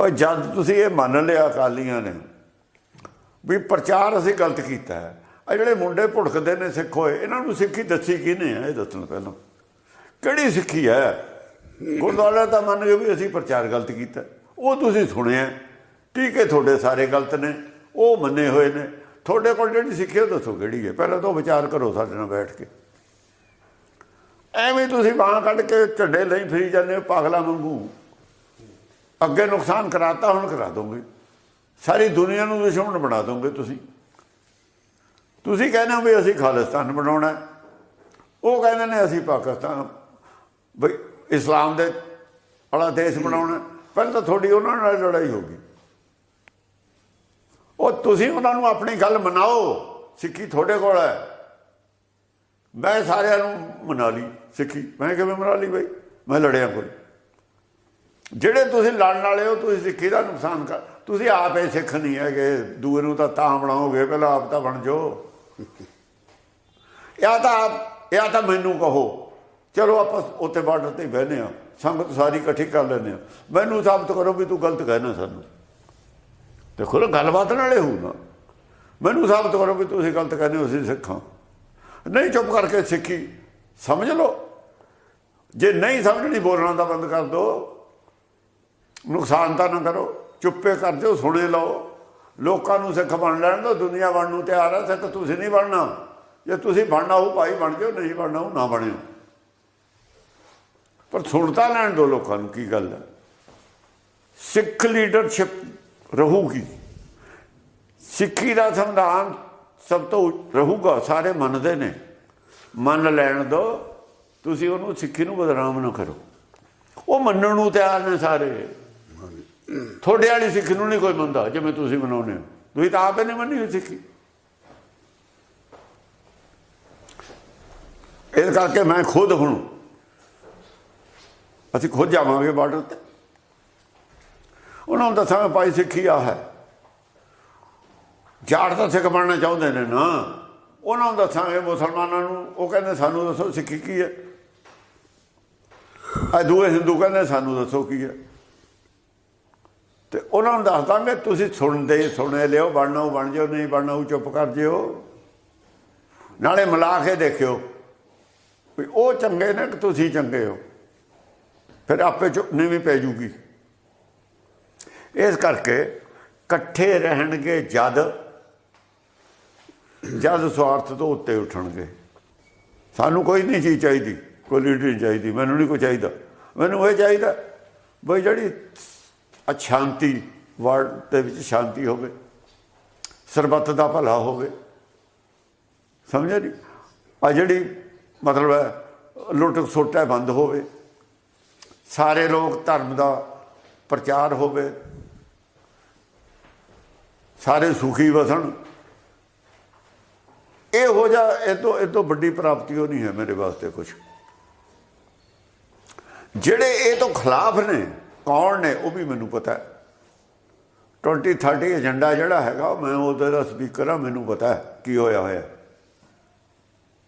ਉਹ ਜਦ ਤੁਸੀਂ ਇਹ ਮੰਨ ਲਿਆ ਅਕਾਲੀਆਂ ਨੇ ਵੀ ਪ੍ਰਚਾਰ ਅਸੀਂ ਗਲਤ ਕੀਤਾ ਹੈ। ਆ ਜਿਹੜੇ ਮੁੰਡੇ ਭੁੜਕਦੇ ਨੇ ਸਿੱਖ ਹੋਏ, ਇਹਨਾਂ ਨੂੰ ਸਿੱਖੀ ਦੱਸੀ ਕਿਹਨੇ ਹੈ ਇਹ ਦੱਸਣ ਪਹਿਲਾਂ। ਕਿਹੜੀ ਸਿੱਖੀ ਹੈ? ਗੁਰਦੁਆਰਾ ਤਾਂ ਮੰਨ ਗਏ ਵੀ ਅਸੀਂ ਪ੍ਰਚਾਰ ਗਲਤ ਕੀਤਾ। ਉਹ ਤੁਸੀਂ ਸੁਣਿਆ ਠੀਕ ਹੈ, ਤੁਹਾਡੇ ਸਾਰੇ ਗਲਤ ਨੇ, ਉਹ ਮੰਨੇ ਹੋਏ ਨੇ। ਤੁਹਾਡੇ ਕੋਲ ਜਿਹੜੀ ਸਿੱਖੀ ਉਹ ਦੱਸੋ ਕਿਹੜੀ ਹੈ। ਪਹਿਲਾਂ ਤਾਂ ਵਿਚਾਰ ਕਰੋ ਸਾਡੇ ਨਾਲ ਬੈਠ ਕੇ। ਐਵੇਂ ਤੁਸੀਂ ਬਾਹਾਂ ਕੱਢ ਕੇ ਝੰਡੇ ਲਈ ਫਰੀ ਜਾਂਦੇ ਹੋ, ਪਾਗਲਾਂ ਵਾਂਗੂ। ਅੱਗੇ ਨੁਕਸਾਨ ਕਰਾਤਾ, ਹੁਣ ਕਰਾ ਦੋਗੇ। ਸਾਰੀ ਦੁਨੀਆ ਨੂੰ ਦੁਸ਼ਮਣ ਬਣਾ ਦੋਗੇ ਤੁਸੀਂ। ਤੁਸੀਂ ਕਹਿੰਦੇ ਹੋ ਵੀ ਅਸੀਂ ਖਾਲਿਸਤਾਨ ਬਣਾਉਣਾ ਉਹ ਕਹਿੰਦੇ ਨੇ ਅਸੀਂ ਪਾਕਿਸਤਾਨ, ਬਈ ਇਸਲਾਮ ਦੇ ਵਾਲਾ ਦੇਸ਼ ਬਣਾਉਣਾ ਪਹਿਲਾਂ ਤਾਂ ਤੁਹਾਡੀ ਉਹਨਾਂ ਨਾਲ ਲੜਾਈ ਹੋਗੀ ਉਹ ਤੁਸੀਂ ਉਹਨਾਂ ਨੂੰ ਆਪਣੀ ਗੱਲ ਮਨਾਓ, ਸਿੱਖੀ ਤੁਹਾਡੇ ਕੋਲ ਹੈ। ਮੈਂ ਸਾਰਿਆਂ ਨੂੰ ਮਨਾ ਲਈ ਸਿੱਖੀ। ਮੈਂ ਕਿਵੇਂ ਮਨਾ ਲਈ ਬਈ? ਮੈਂ ਲੜਿਆ ਕੋਈ ਜਿਹੜੇ ਤੁਸੀਂ ਲੜਨ ਵਾਲੇ ਹੋ, ਤੁਸੀਂ ਸਿੱਖੀ ਦਾ ਨੁਕਸਾਨ ਕਰ ਤੁਸੀਂ ਆਪ ਇਹ ਸਿੱਖ ਨਹੀਂ ਹੈਗੇ। ਦੂਏ ਨੂੰ ਤਾਂ ਤਾਂ ਬਣਾਓਗੇ, ਪਹਿਲਾਂ ਆਪ ਤਾਂ ਬਣ ਜਾਓ। ਜਾਂ ਤਾਂ ਆਪ ਜਾਂ ਤਾਂ ਮੈਨੂੰ ਕਹੋ, ਚਲੋ ਆਪਾਂ ਉੱਤੇ ਬਾਰਡਰ ਤੇ ਬਹਿਨੇ ਆ ਸੰਗਤ ਸਾਰੀ ਇਕੱਠੀ ਕਰ ਲੈਨੇ ਆ ਮੈਨੂੰ ਸਾਬਤ ਕਰੋ ਵੀ ਤੂੰ ਗਲਤ ਕਹਿਣਾ ਸਾਨੂੰ। ਦੇਖੋ ਗੱਲਬਾਤ ਨਾਲੇ ਹੋਊਗਾ ਮੈਨੂੰ ਸਾਬਤ ਕਰੋ ਵੀ ਤੁਸੀਂ ਗਲਤ ਕਹਿੰਦੇ ਹੋ, ਅਸੀਂ ਸਿੱਖਾਂ। ਨਹੀਂ ਚੁੱਪ ਕਰਕੇ ਸਿੱਖੀ, ਸਮਝ ਲਓ। ਜੇ ਨਹੀਂ ਸਮਝਣੀ, ਬੋਲਣਾ ਤਾਂ ਬੰਦ ਕਰ ਦਿਓ। ਨੁਕਸਾਨ ਤਾਂ ਨਾ ਕਰੋ, ਚੁੱਪੇ ਕਰ ਦਿਓ ਸੁਣੇ ਲਓ। ਲੋਕਾਂ ਨੂੰ ਸਿੱਖ ਬਣ ਲੈਣ ਦਿਓ ਦੁਨੀਆ ਬਣਨ ਨੂੰ ਤਿਆਰ ਹੈ ਸਿੱਖ ਤੁਸੀਂ ਨਹੀਂ ਬਣਨਾ। ਜੇ ਤੁਸੀਂ ਬਣਨਾ ਹੋ ਭਾਈ ਬਣ ਜਾਓ, ਨਹੀਂ ਬਣਨਾ ਉਹ ਨਾ ਬਣਿਓ। ਪਰ ਸੁਣ ਤਾਂ ਲੈਣ ਦਿਓ ਲੋਕਾਂ ਨੂੰ, ਕੀ ਗੱਲ ਹੈ ਸਿੱਖ ਲੀਡਰਸ਼ਿਪ ਰਹੂਗੀ। ਸਿੱਖੀ ਦਾ ਸੰਵਿਧਾਨ ਸਭ ਤੋਂ ਉੱਚ ਰਹੂਗਾ, ਸਾਰੇ ਮੰਨਦੇ ਨੇ। ਮੰਨ ਲੈਣ ਦੋ, ਤੁਸੀਂ ਉਹਨੂੰ ਸਿੱਖੀ ਨੂੰ ਬਦਨਾਮ ਨਾ ਕਰੋ। ਉਹ ਮੰਨਣ ਨੂੰ ਤਿਆਰ ਨੇ ਸਾਰੇ। ਤੁਹਾਡੇ ਵਾਲੀ ਸਿੱਖ ਨੂੰ ਨਹੀਂ ਕੋਈ ਮੰਨਦਾ, ਜਿਵੇਂ ਤੁਸੀਂ ਬਣਾਉਨੇ ਹੋ। ਤੁਸੀਂ ਤਾਂ ਆਪੇ ਨਹੀਂ ਮੰਨੀ ਹੋਈ ਸਿੱਖੀ। ਇਸ ਕਰਕੇ ਮੈਂ ਖੁਦ ਹੁਣ, ਅਸੀਂ ਖੁਦ ਜਾਵਾਂਗੇ ਬਾਰਡਰ ਤੇ। ਉਹਨਾਂ ਨੂੰ ਦੱਸਾਂਗੇ, ਭਾਈ ਸਿੱਖੀ ਆ ਹੈ। ਜਾਟ ਤਾਂ ਸਿੱਖ ਬਣਨਾ ਚਾਹੁੰਦੇ ਨੇ ਨਾ। ਉਹਨਾਂ ਨੂੰ ਦੱਸਾਂਗੇ, ਮੁਸਲਮਾਨਾਂ ਨੂੰ, ਉਹ ਕਹਿੰਦੇ, ਸਾਨੂੰ ਦੱਸੋ ਸਿੱਖੀ ਕੀ ਹੈ। ਆ ਦੂਏ ਹਿੰਦੂ ਕਹਿੰਦੇ, ਸਾਨੂੰ ਦੱਸੋ ਕੀ ਹੈ। ਤੇ ਉਹਨਾਂ ਨੂੰ ਦੱਸ ਦਾਂਗੇ ਤੁਸੀਂ ਸੁਣਦੇ ਸੁਣੇ ਲਿਓ ਬਣਨਾ ਉਹ ਬਣ ਜਿਓ, ਨਹੀਂ ਬਣਨਾ ਚੁੱਪ ਕਰ ਜਿਓ। ਨਾਲੇ ਮਿਲਾ ਕੇ ਦੇਖਿਓ ਵੀ ਉਹ ਚੰਗੇ ਨੇ ਕਿ ਤੁਸੀਂ ਚੰਗੇ ਹੋ। ਫਿਰ ਆਪੇ ਚੁੱਪ ਨਹੀਂ ਪੈ ਜੂਗੀ। ਇਸ ਕਰਕੇ ਇਕੱਠੇ ਰਹਿਣਗੇ ਜਦ ਜਦ ਸਵਾਰਥ ਤੋਂ ਉੱਤੇ ਉੱਠਣਗੇ। ਸਾਨੂੰ ਕੋਈ ਨਹੀਂ ਚੀਜ਼ ਚਾਹੀਦੀ, ਕੋਈ ਲੀਡਰ ਨਹੀਂ ਚਾਹੀਦੀ, ਮੈਨੂੰ ਨਹੀਂ ਕੋਈ ਚਾਹੀਦਾ। ਮੈਨੂੰ ਇਹ ਚਾਹੀਦਾ, ਬਈ ਜਿਹੜੀ ਅਸ਼ਾਂਤੀ ਵਰਲਡ ਦੇ ਵਿੱਚ ਸ਼ਾਂਤੀ ਹੋਵੇ, ਸਰਬੱਤ ਦਾ ਭਲਾ ਹੋਵੇ। ਸਮਝਿਆ ਜੀ? ਆ ਜਿਹੜੀ ਮਤਲਬ ਹੈ, ਲੁੱਟ ਖਸੁੱਟ ਬੰਦ ਹੋਵੇ। ਸਾਰੇ ਲੋਕ ਧਰਮ ਦਾ ਪ੍ਰਚਾਰ ਹੋਵੇ। ਸਾਰੇ ਸੁਖੀ ਵਸਣ। ਇਹ ਹੋ ਜਾ ਇਹ ਤੋਂ ਇਹ ਤੋਂ ਵੱਡੀ ਪ੍ਰਾਪਤੀ ਉਹ ਨਹੀਂ ਹੈ ਮੇਰੇ ਵਾਸਤੇ ਕੁਝ ਜਿਹੜੇ ਇਹ ਤੋਂ ਖਿਲਾਫ ਨੇ ਕੌਣ ਨੇ ਉਹ ਵੀ ਮੈਨੂੰ ਪਤਾ ਹੈ। 2030 ਏਜੰਡਾ ਜਿਹੜਾ ਹੈਗਾ, ਮੈਂ ਉਹਦੇ ਦਾ ਸਪੀਕਰ ਆ ਮੈਨੂੰ ਪਤਾ ਕੀ ਹੋਇਆ ਹੋਇਆ।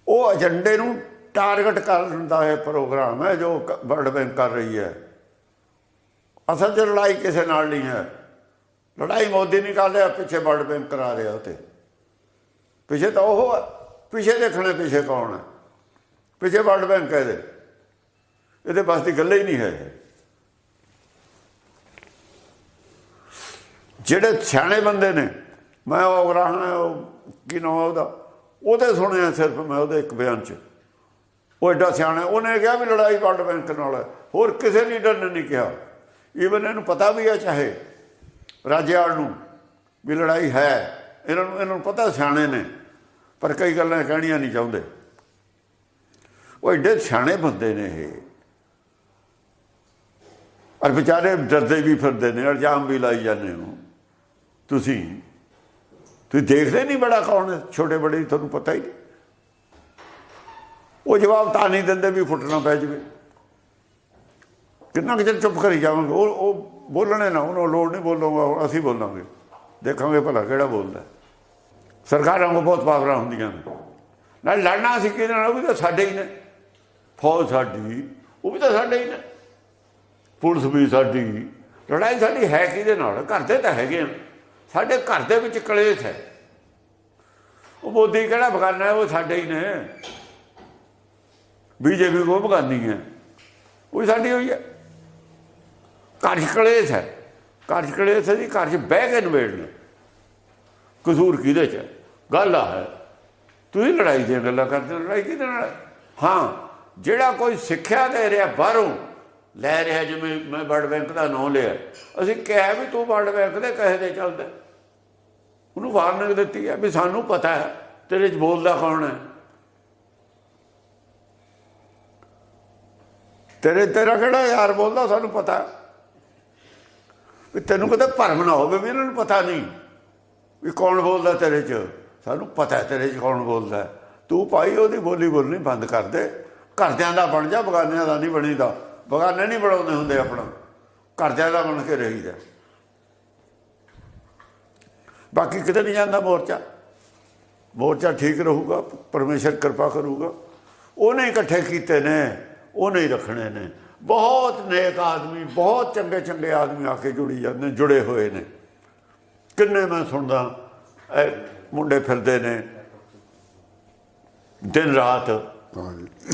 ਉਹ ਏਜੰਡੇ ਨੂੰ ਟਾਰਗੇਟ ਕਰਨ ਦਾ ਇਹ ਪ੍ਰੋਗਰਾਮ ਹੈ, ਜੋ ਵਰਲਡ ਬੈਂਕ ਕਰ ਰਹੀ ਹੈ। ਅਸਲ 'ਚ ਲੜਾਈ ਕਿਸੇ ਨਾਲ ਨਹੀਂ ਹੈ। ਲੜਾਈ ਮੋਦੀ ਨਹੀਂ ਕਰ ਰਿਹਾ ਪਿੱਛੇ ਵਰਲਡ ਬੈਂਕ ਕਰਾ ਰਿਹਾ ਉਤੇ ਪਿੱਛੇ ਤਾਂ ਉਹ ਹੈ। ਪਿੱਛੇ ਦੇਖਣੇ ਪਿੱਛੇ ਕੌਣ ਹੈ। ਪਿੱਛੇ ਵਰਲਡ ਬੈਂਕ ਹੈ ਇਹਦੇ। ਇਹਦੇ ਬਸ ਦੀ ਗੱਲ ਹੀ ਨਹੀਂ ਹੈ ਜਿਹੜੇ ਸਿਆਣੇ ਬੰਦੇ ਨੇ, ਮੈਂ ਉਹ ਰਹਾ ਉਹ ਕੀ ਨਾਮ ਹੈ ਉਹਦਾ? ਉਹਦੇ ਸੁਣਿਆ ਸਿਰਫ ਮੈਂ ਉਹਦੇ ਇੱਕ ਬਿਆਨ 'ਚ। ਉਹ ਐਡਾ ਸਿਆਣਾ, ਉਹਨੇ ਕਿਹਾ ਵੀ ਲੜਾਈ ਵਰਲਡ ਬੈਂਕ ਨਾਲ ਹੈ। ਹੋਰ ਕਿਸੇ ਲੀਡਰ ਨੇ ਨਹੀਂ ਕਿਹਾ। ਈਵਨ ਇਹਨੂੰ ਪਤਾ ਵੀ ਹੈ ਚਾਹੇ ਰਾਜਿਆਲ ਨੂੰ ਵੀ ਲੜਾਈ ਹੈ। ਇਹਨਾਂ ਨੂੰ ਇਹਨਾਂ ਨੂੰ ਪਤਾ ਸਿਆਣੇ ਨੇ, ਪਰ ਕਈ ਗੱਲਾਂ ਕਹਿਣੀਆਂ ਨਹੀਂ ਚਾਹੁੰਦੇ। ਉਹ ਐਡੇ ਸਿਆਣੇ ਬੰਦੇ ਨੇ ਇਹ। ਔਰ ਵਿਚਾਰੇ ਡਰਦੇ ਵੀ ਫਿਰਦੇ ਨੇ, ਇਲਜ਼ਾਮ ਵੀ ਲਾਈ ਜਾਂਦੇ ਹੋ ਤੁਸੀਂ ਤੁਸੀਂ ਦੇਖਦੇ ਨਹੀਂ ਬੜਾ ਕੌਣ ਛੋਟੇ ਬੜੇ ਤੁਹਾਨੂੰ ਪਤਾ ਹੀ ਨਹੀਂ। ਉਹ ਜਵਾਬ ਤਾਂ ਨਹੀਂ ਦਿੰਦੇ ਵੀ ਫੁੱਟਣਾ ਪੈ ਜਵੇ। ਕਿੰਨਾ ਕੁ ਚਿਰ ਚੁੱਪ ਕਰੀ ਜਾਵਾਂਗੇ? ਉਹ ਉਹ ਬੋਲਣੇ ਨਾ ਉਹਨੂੰ ਲੋੜ ਨਹੀਂ ਬੋਲੂਗਾ, ਹੁਣ ਅਸੀਂ ਬੋਲਾਂਗੇ। ਦੇਖਾਂਗੇ ਭਲਾ ਕਿਹੜਾ ਬੋਲਦਾ ਸਰਕਾਰਾਂ ਕੋਲ ਬਹੁਤ ਪਾਵਰਾਂ ਹੁੰਦੀਆਂ ਨੇ। ਨਾਲ ਲੜਨਾ ਸੀ ਕਿਹਦੇ ਨਾਲ? ਉਹ ਵੀ ਤਾਂ ਸਾਡੇ ਹੀ ਨੇ। ਫੌਜ ਸਾਡੀ, ਉਹ ਵੀ ਤਾਂ ਸਾਡੇ ਹੀ ਨੇ। ਪੁਲਿਸ ਵੀ ਸਾਡੀ। ਲੜਾਈ ਸਾਡੀ ਹੈ ਕਿਹਦੇ ਨਾਲ? ਕਰਦੇ ਤਾਂ ਹੈਗੇ ਆ ਸਾਡੇ ਘਰ ਦੇ ਵਿੱਚ ਕਲੇਸ਼ ਹੈ। ਉਹ ਮੋਦੀ ਕਿਹੜਾ ਬਗਾਨਾ ਹੈ, ਉਹ ਸਾਡੇ ਹੀ ਨੇ। ਬੀਜੇਪੀ ਕੋ ਬਗਾਨੀ ਹੈ। ਉਹ ਵੀ ਸਾਡੀ ਹੋਈ ਹੈ। ਘਰ 'ਚ ਕਲੇਸ਼ ਹੈ। ਘਰ ਕਲੇਸ਼ ਹੈ ਜੀ, ਘਰ 'ਚ ਬਹਿ ਕੇ ਨਿਬੇੜਨਾ ਕਸੂਰ ਕਿਹਦੇ 'ਚ ਗੱਲ ਆ ਹੈ। ਤੁਸੀਂ ਲੜਾਈ ਦੀਆਂ ਗੱਲਾਂ ਕਰਦੇ ਲੜਾਈ ਕਿਹਦੇ ਨਾਲ? ਹਾਂ, ਜਿਹੜਾ ਕੋਈ ਸਿੱਖਿਆ ਦੇ ਰਿਹਾ ਬਾਹਰੋਂ, ਲੈ ਰਿਹਾ ਜਿਵੇਂ ਮੈਂ ਵਰਲਡ ਬੈਂਕ ਦਾ ਨਾਮ ਲਿਆ। ਅਸੀਂ ਕਿਹਾ ਵੀ ਤੂੰ ਵਰਲਡ ਬੈਂਕ ਦੇ ਕਹੇ ਦੇ ਚੱਲਦਾ। ਉਹਨੂੰ ਵਾਰਨਿੰਗ ਦਿੱਤੀ ਹੈ ਵੀ ਸਾਨੂੰ ਪਤਾ ਹੈ ਤੇਰੇ 'ਚ ਬੋਲਦਾ ਕੌਣ ਹੈ। ਤੇਰੇ ਤੇਰਾ ਕਿਹੜਾ ਯਾਰ ਬੋਲਦਾ, ਸਾਨੂੰ ਪਤਾ ਵੀ ਤੈਨੂੰ ਕਦੇ ਭਰਮ ਨਾ ਹੋਵੇ ਵੀ ਇਹਨਾਂ ਨੂੰ ਪਤਾ ਨਹੀਂ ਵੀ ਕੌਣ ਬੋਲਦਾ ਤੇਰੇ 'ਚ। ਸਾਨੂੰ ਪਤਾ ਹੈ ਤੇਰੇ 'ਚ ਕੌਣ ਬੋਲਦਾ ਤੂੰ ਭਾਈ ਉਹਦੀ ਬੋਲੀ ਬੋਲਣੀ ਬੰਦ ਕਰ ਦੇ। ਘਰਦਿਆਂ ਦਾ ਬਣ ਜਾ, ਬਗਾਨਿਆਂ ਦਾ ਨਹੀਂ ਬਣੀਦਾ। ਬਗਾਨੇ ਨਹੀਂ ਬਣਾਉਂਦੇ ਹੁੰਦੇ ਆਪਣਾ। ਘਰਦਿਆਂ ਦਾ ਬਣ ਕੇ ਰਹੀਦਾ। ਬਾਕੀ ਕਿਤੇ ਨਹੀਂ ਜਾਂਦਾ ਮੋਰਚਾ। ਮੋਰਚਾ ਠੀਕ ਰਹੂਗਾ ਪਰਮੇਸ਼ਰ ਕਿਰਪਾ ਕਰੂਗਾ। ਉਹਨੇ ਇਕੱਠੇ ਕੀਤੇ ਨੇ ਉਹਨੇ ਹੀ ਰੱਖਣੇ ਨੇ। ਬਹੁਤ ਨੇਕ ਆਦਮੀ ਬਹੁਤ ਚੰਗੇ ਚੰਗੇ ਆਦਮੀ ਆ ਕੇ ਜੁੜੀ ਜਾਂਦੇ ਨੇ, ਜੁੜੇ ਹੋਏ ਨੇ। ਕਿੰਨੇ ਮੈਂ ਸੁਣਦਾ ਇਹ ਮੁੰਡੇ ਫਿਰਦੇ ਨੇ। ਦਿਨ ਰਾਤ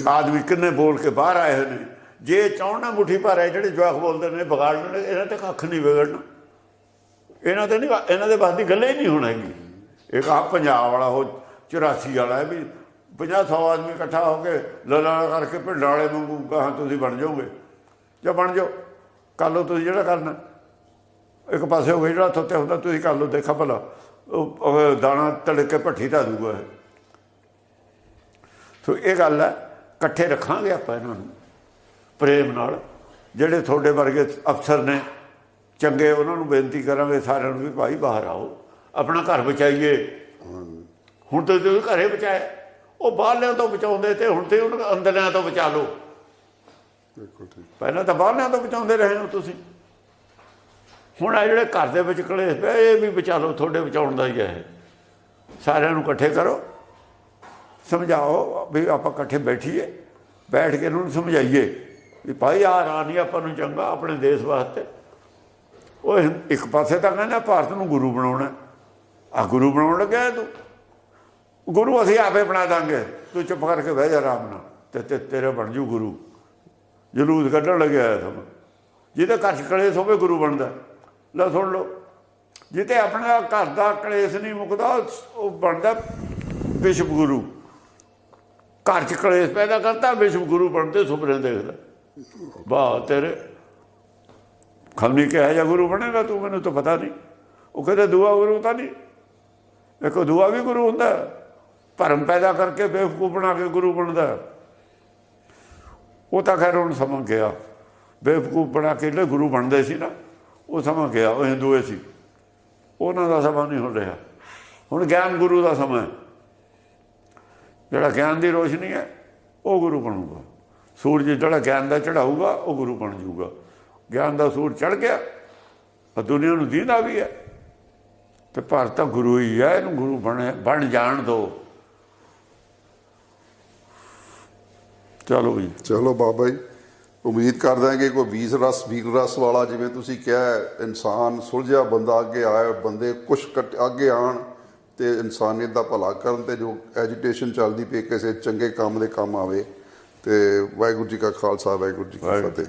ਆਦਮੀ ਕਿੰਨੇ ਬੋਲ ਕੇ ਬਾਹਰ ਆਏ ਹੋਏ ਨੇ। ਜੇ ਚਾਹਣ ਮੁੱਠੀ ਭਰ ਜਿਹੜੇ ਜਵਾਕ ਬੋਲਦੇ ਨੇ ਵਿਗਾੜ ਲੈਣੇ ਇਹਨਾਂ ਤੇ ਕੱਖ ਨਹੀਂ ਵਿਗੜਨਾ। ਇਹਨਾਂ ਤੇ ਨਹੀਂ ਇਹਨਾਂ ਦੇ ਬਸ ਦੀ ਗੱਲ ਹੀ ਨਹੀਂ ਹੋਣ ਹੈਗੀ ਇੱਕ ਆ ਪੰਜਾਬ ਵਾਲਾ, ਉਹ 84 ਵਾਲਾ ਹੈ ਵੀ 50 100 ਆਦਮੀ ਇਕੱਠਾ ਹੋ ਕੇ ਲਲਾ ਕਰਕੇ ਪਿੰਡ ਵਾਲੇ ਵਾਂਗੂ ਕਹਾਂ ਤੁਸੀਂ ਬਣ ਜਾਓਗੇ। ਜਾਂ ਬਣ ਜਾਓ। ਕਰ ਲਓ ਤੁਸੀਂ ਜਿਹੜਾ ਕਰਨਾ। ਇੱਕ ਪਾਸੇ ਹੋ ਗਿਆ ਜਿਹੜਾ ਥੋਤੇ ਹੁੰਦਾ, ਤੁਸੀਂ ਕਰ ਲਓ, ਦੇਖਾ ਭਲਾ। ਉਹ ਦਾਣਾ ਤੜਕੇ ਭੱਠੀ ਧਾ ਦੂਗਾ ਸੋ ਇਹ ਗੱਲ ਹੈ, ਇਕੱਠੇ ਰੱਖਾਂਗੇ ਆਪਾਂ ਇਹਨਾਂ ਨੂੰ। ਪ੍ਰੇਮ ਨਾਲ। ਜਿਹੜੇ ਤੁਹਾਡੇ ਵਰਗੇ ਅਫਸਰ ਨੇ ਚੰਗੇ ਉਹਨਾਂ ਨੂੰ ਬੇਨਤੀ ਕਰਾਂਗੇ ਸਾਰਿਆਂ ਨੂੰ ਵੀ ਭਾਈ ਬਾਹਰ ਆਓ। ਆਪਣਾ ਘਰ ਬਚਾਈਏ। ਹੁਣ ਤਾਂ ਤੁਸੀਂ ਘਰੇ ਬਚਾਇਆ ਉਹ ਬਾਹਰਲਿਆਂ ਤੋਂ ਬਚਾਉਂਦੇ ਤੇ ਹੁਣ ਤੇ ਉਹਨਾਂ ਅੰਦਰਲਿਆਂ ਤੋਂ ਬਚਾ ਲਓ। ਬਿਲਕੁਲ ਠੀਕ। ਪਹਿਲਾਂ ਤਾਂ ਬਾਹਰਲਿਆਂ ਤੋਂ ਬਚਾਉਂਦੇ ਰਹੇ ਹੋ ਤੁਸੀਂ। ਹੁਣ ਆ ਜਿਹੜੇ ਘਰ ਦੇ ਵਿੱਚ ਕਲੇਸ਼ ਪਏ ਇਹ ਵੀ ਬਚਾ ਲਓ ਤੁਹਾਡੇ ਬਚਾਉਣ ਦਾ ਹੀ ਹੈ। ਸਾਰਿਆਂ ਨੂੰ ਇਕੱਠੇ ਕਰੋ। ਸਮਝਾਓ ਵੀ ਆਪਾਂ ਇਕੱਠੇ ਬੈਠੀਏ ਬੈਠ ਕੇ ਇਹਨਾਂ ਨੂੰ ਸਮਝਾਈਏ ਵੀ ਭਾਈ ਆ ਨਹੀਂ ਆਪਾਂ ਨੂੰ ਚੰਗਾ ਆਪਣੇ ਦੇਸ਼ ਵਾਸਤੇ। ਉਹ ਹਿੰ- ਇੱਕ ਪਾਸੇ ਤਾਂ ਕਹਿੰਦਾ ਭਾਰਤ ਨੂੰ ਗੁਰੂ ਬਣਾਉਣਾ ਆ ਗੁਰੂ ਬਣਾਉਣ ਲੱਗਿਆ ਤੂੰ? ਗੁਰੂ ਅਸੀਂ ਆਪੇ ਬਣਾ ਦਾਂਗੇ। ਤੂੰ ਚੁੱਪ ਕਰਕੇ ਬਹਿ ਜਾ ਆਰਾਮ ਨਾਲ। ਤੇ ਤੇਰੇ ਬਣ ਜੂ ਗੁਰੂ। ਜਲੂਸ ਕੱਢਣ ਲੱਗਿਆ ਹੈ ਸਭ ਜਿਹਦੇ ਘਰ ਚ ਕਲੇਸ਼ ਹੋਵੇ ਗੁਰੂ ਬਣਦਾ ਲੈ ਸੁਣ ਲਓ। ਜਿੱਤੇ ਆਪਣਾ ਘਰ ਦਾ ਕਲੇਸ਼ ਨਹੀਂ ਮੁਕਦਾ, ਉਹ ਬਣਦਾ ਵਿਸ਼ਵ ਗੁਰੂ। ਘਰ ਚ ਕਲੇਸ਼ ਪੈਦਾ ਕਰਤਾ ਵਿਸ਼ਵ ਗੁਰੂ ਬਣਦੇ ਸੁਪਨੇ ਦੇਖਦਾ। ਵਾਹ, ਤੇਰੇ ਖਮਨੀ ਕਿਹਾ ਜਾ ਗੁਰੂ ਬਣੇਗਾ, ਤੂੰ ਮੈਨੂੰ ਤਾਂ ਪਤਾ ਨਹੀਂ। ਉਹ ਕਹਿੰਦਾ, ਦੂਆ ਗੁਰੂ ਤਾਂ ਨਹੀਂ। ਦੇਖੋ, ਦੂਆ ਵੀ ਗੁਰੂ ਹੁੰਦਾ ਭਰਮ ਪੈਦਾ ਕਰਕੇ ਬੇਵਕੂਫ ਬਣਾ ਕੇ ਗੁਰੂ ਬਣਦਾ ਉਹ ਤਾਂ ਖੈਰ ਹੁਣ ਸਮਾਂ ਗਿਆ। ਬੇਵਕੂਫ ਬਣਾ ਕੇ ਜਿਹੜੇ ਗੁਰੂ ਬਣਦੇ ਸੀ ਨਾ, ਉਹ ਸਮਾਂ ਗਿਆ, ਉਹ ਹਿੰਦੂਏ ਸੀ। ਉਹਨਾਂ ਦਾ ਸਮਾਂ ਨਹੀਂ ਹੋ ਰਿਹਾ। ਹੁਣ ਗਿਆਨ ਗੁਰੂ ਦਾ ਸਮਾਂ ਹੈ। ਜਿਹੜਾ ਗਿਆਨ ਦੀ ਰੋਸ਼ਨੀ ਹੈ, ਉਹ ਗੁਰੂ ਬਣੂਗਾ। ਸੂਰਜ ਜਿਹੜਾ ਗਿਆਨ ਦਾ ਚੜਾਊਗਾ ਉਹ ਗੁਰੂ ਬਣ ਜਾਊਗਾ। ਗਿਆਨ ਦਾ ਸੂਰਜ ਚੜ ਗਿਆ। ਆ ਦੁਨੀਆ ਨੂੰ ਦੀਦਾ ਵੀ ਹੈ। ਤੇ ਭਾਰਤ ਤਾਂ ਗੁਰੂ ਹੀ ਹੈ ਇਹਨੂੰ ਗੁਰੂ ਬਣੇ ਬਣ ਜਾਣ ਦੋ। ਚਲੋ ਜੀ। ਚਲੋ ਬਾਬਾ ਜੀ ਉਮੀਦ ਕਰਦਾ ਹਾਂ ਕਿ ਕੋਈ 20 ਰਸ 20 ਰਸ ਵਾਲਾ ਜਿਵੇਂ ਤੁਸੀਂ ਕਿਹਾ ਇਨਸਾਨ ਸੁਲਝਿਆ ਬੰਦਾ ਅੱਗੇ ਆਏ ਬੰਦੇ ਕੁਛ ਕੱਟ ਅੱਗੇ ਆਣ ਤੇ ਇਨਸਾਨੀਅਤ ਦਾ ਭਲਾ ਕਰਨ ਤੇ ਜੋ ਐਜੀਟੇਸ਼ਨ ਚੱਲਦੀ ਪਈ ਕਿਸੇ ਚੰਗੇ ਕੰਮ ਦੇ ਕੰਮ ਆਵੇ ਤੇ ਵਾਹਿਗੁਰੂ ਜੀ ਕਾ ਖਾਲਸਾ ਵਾਹਿਗੁਰੂ ਜੀ ਕੀ। ਫਤਿਹ।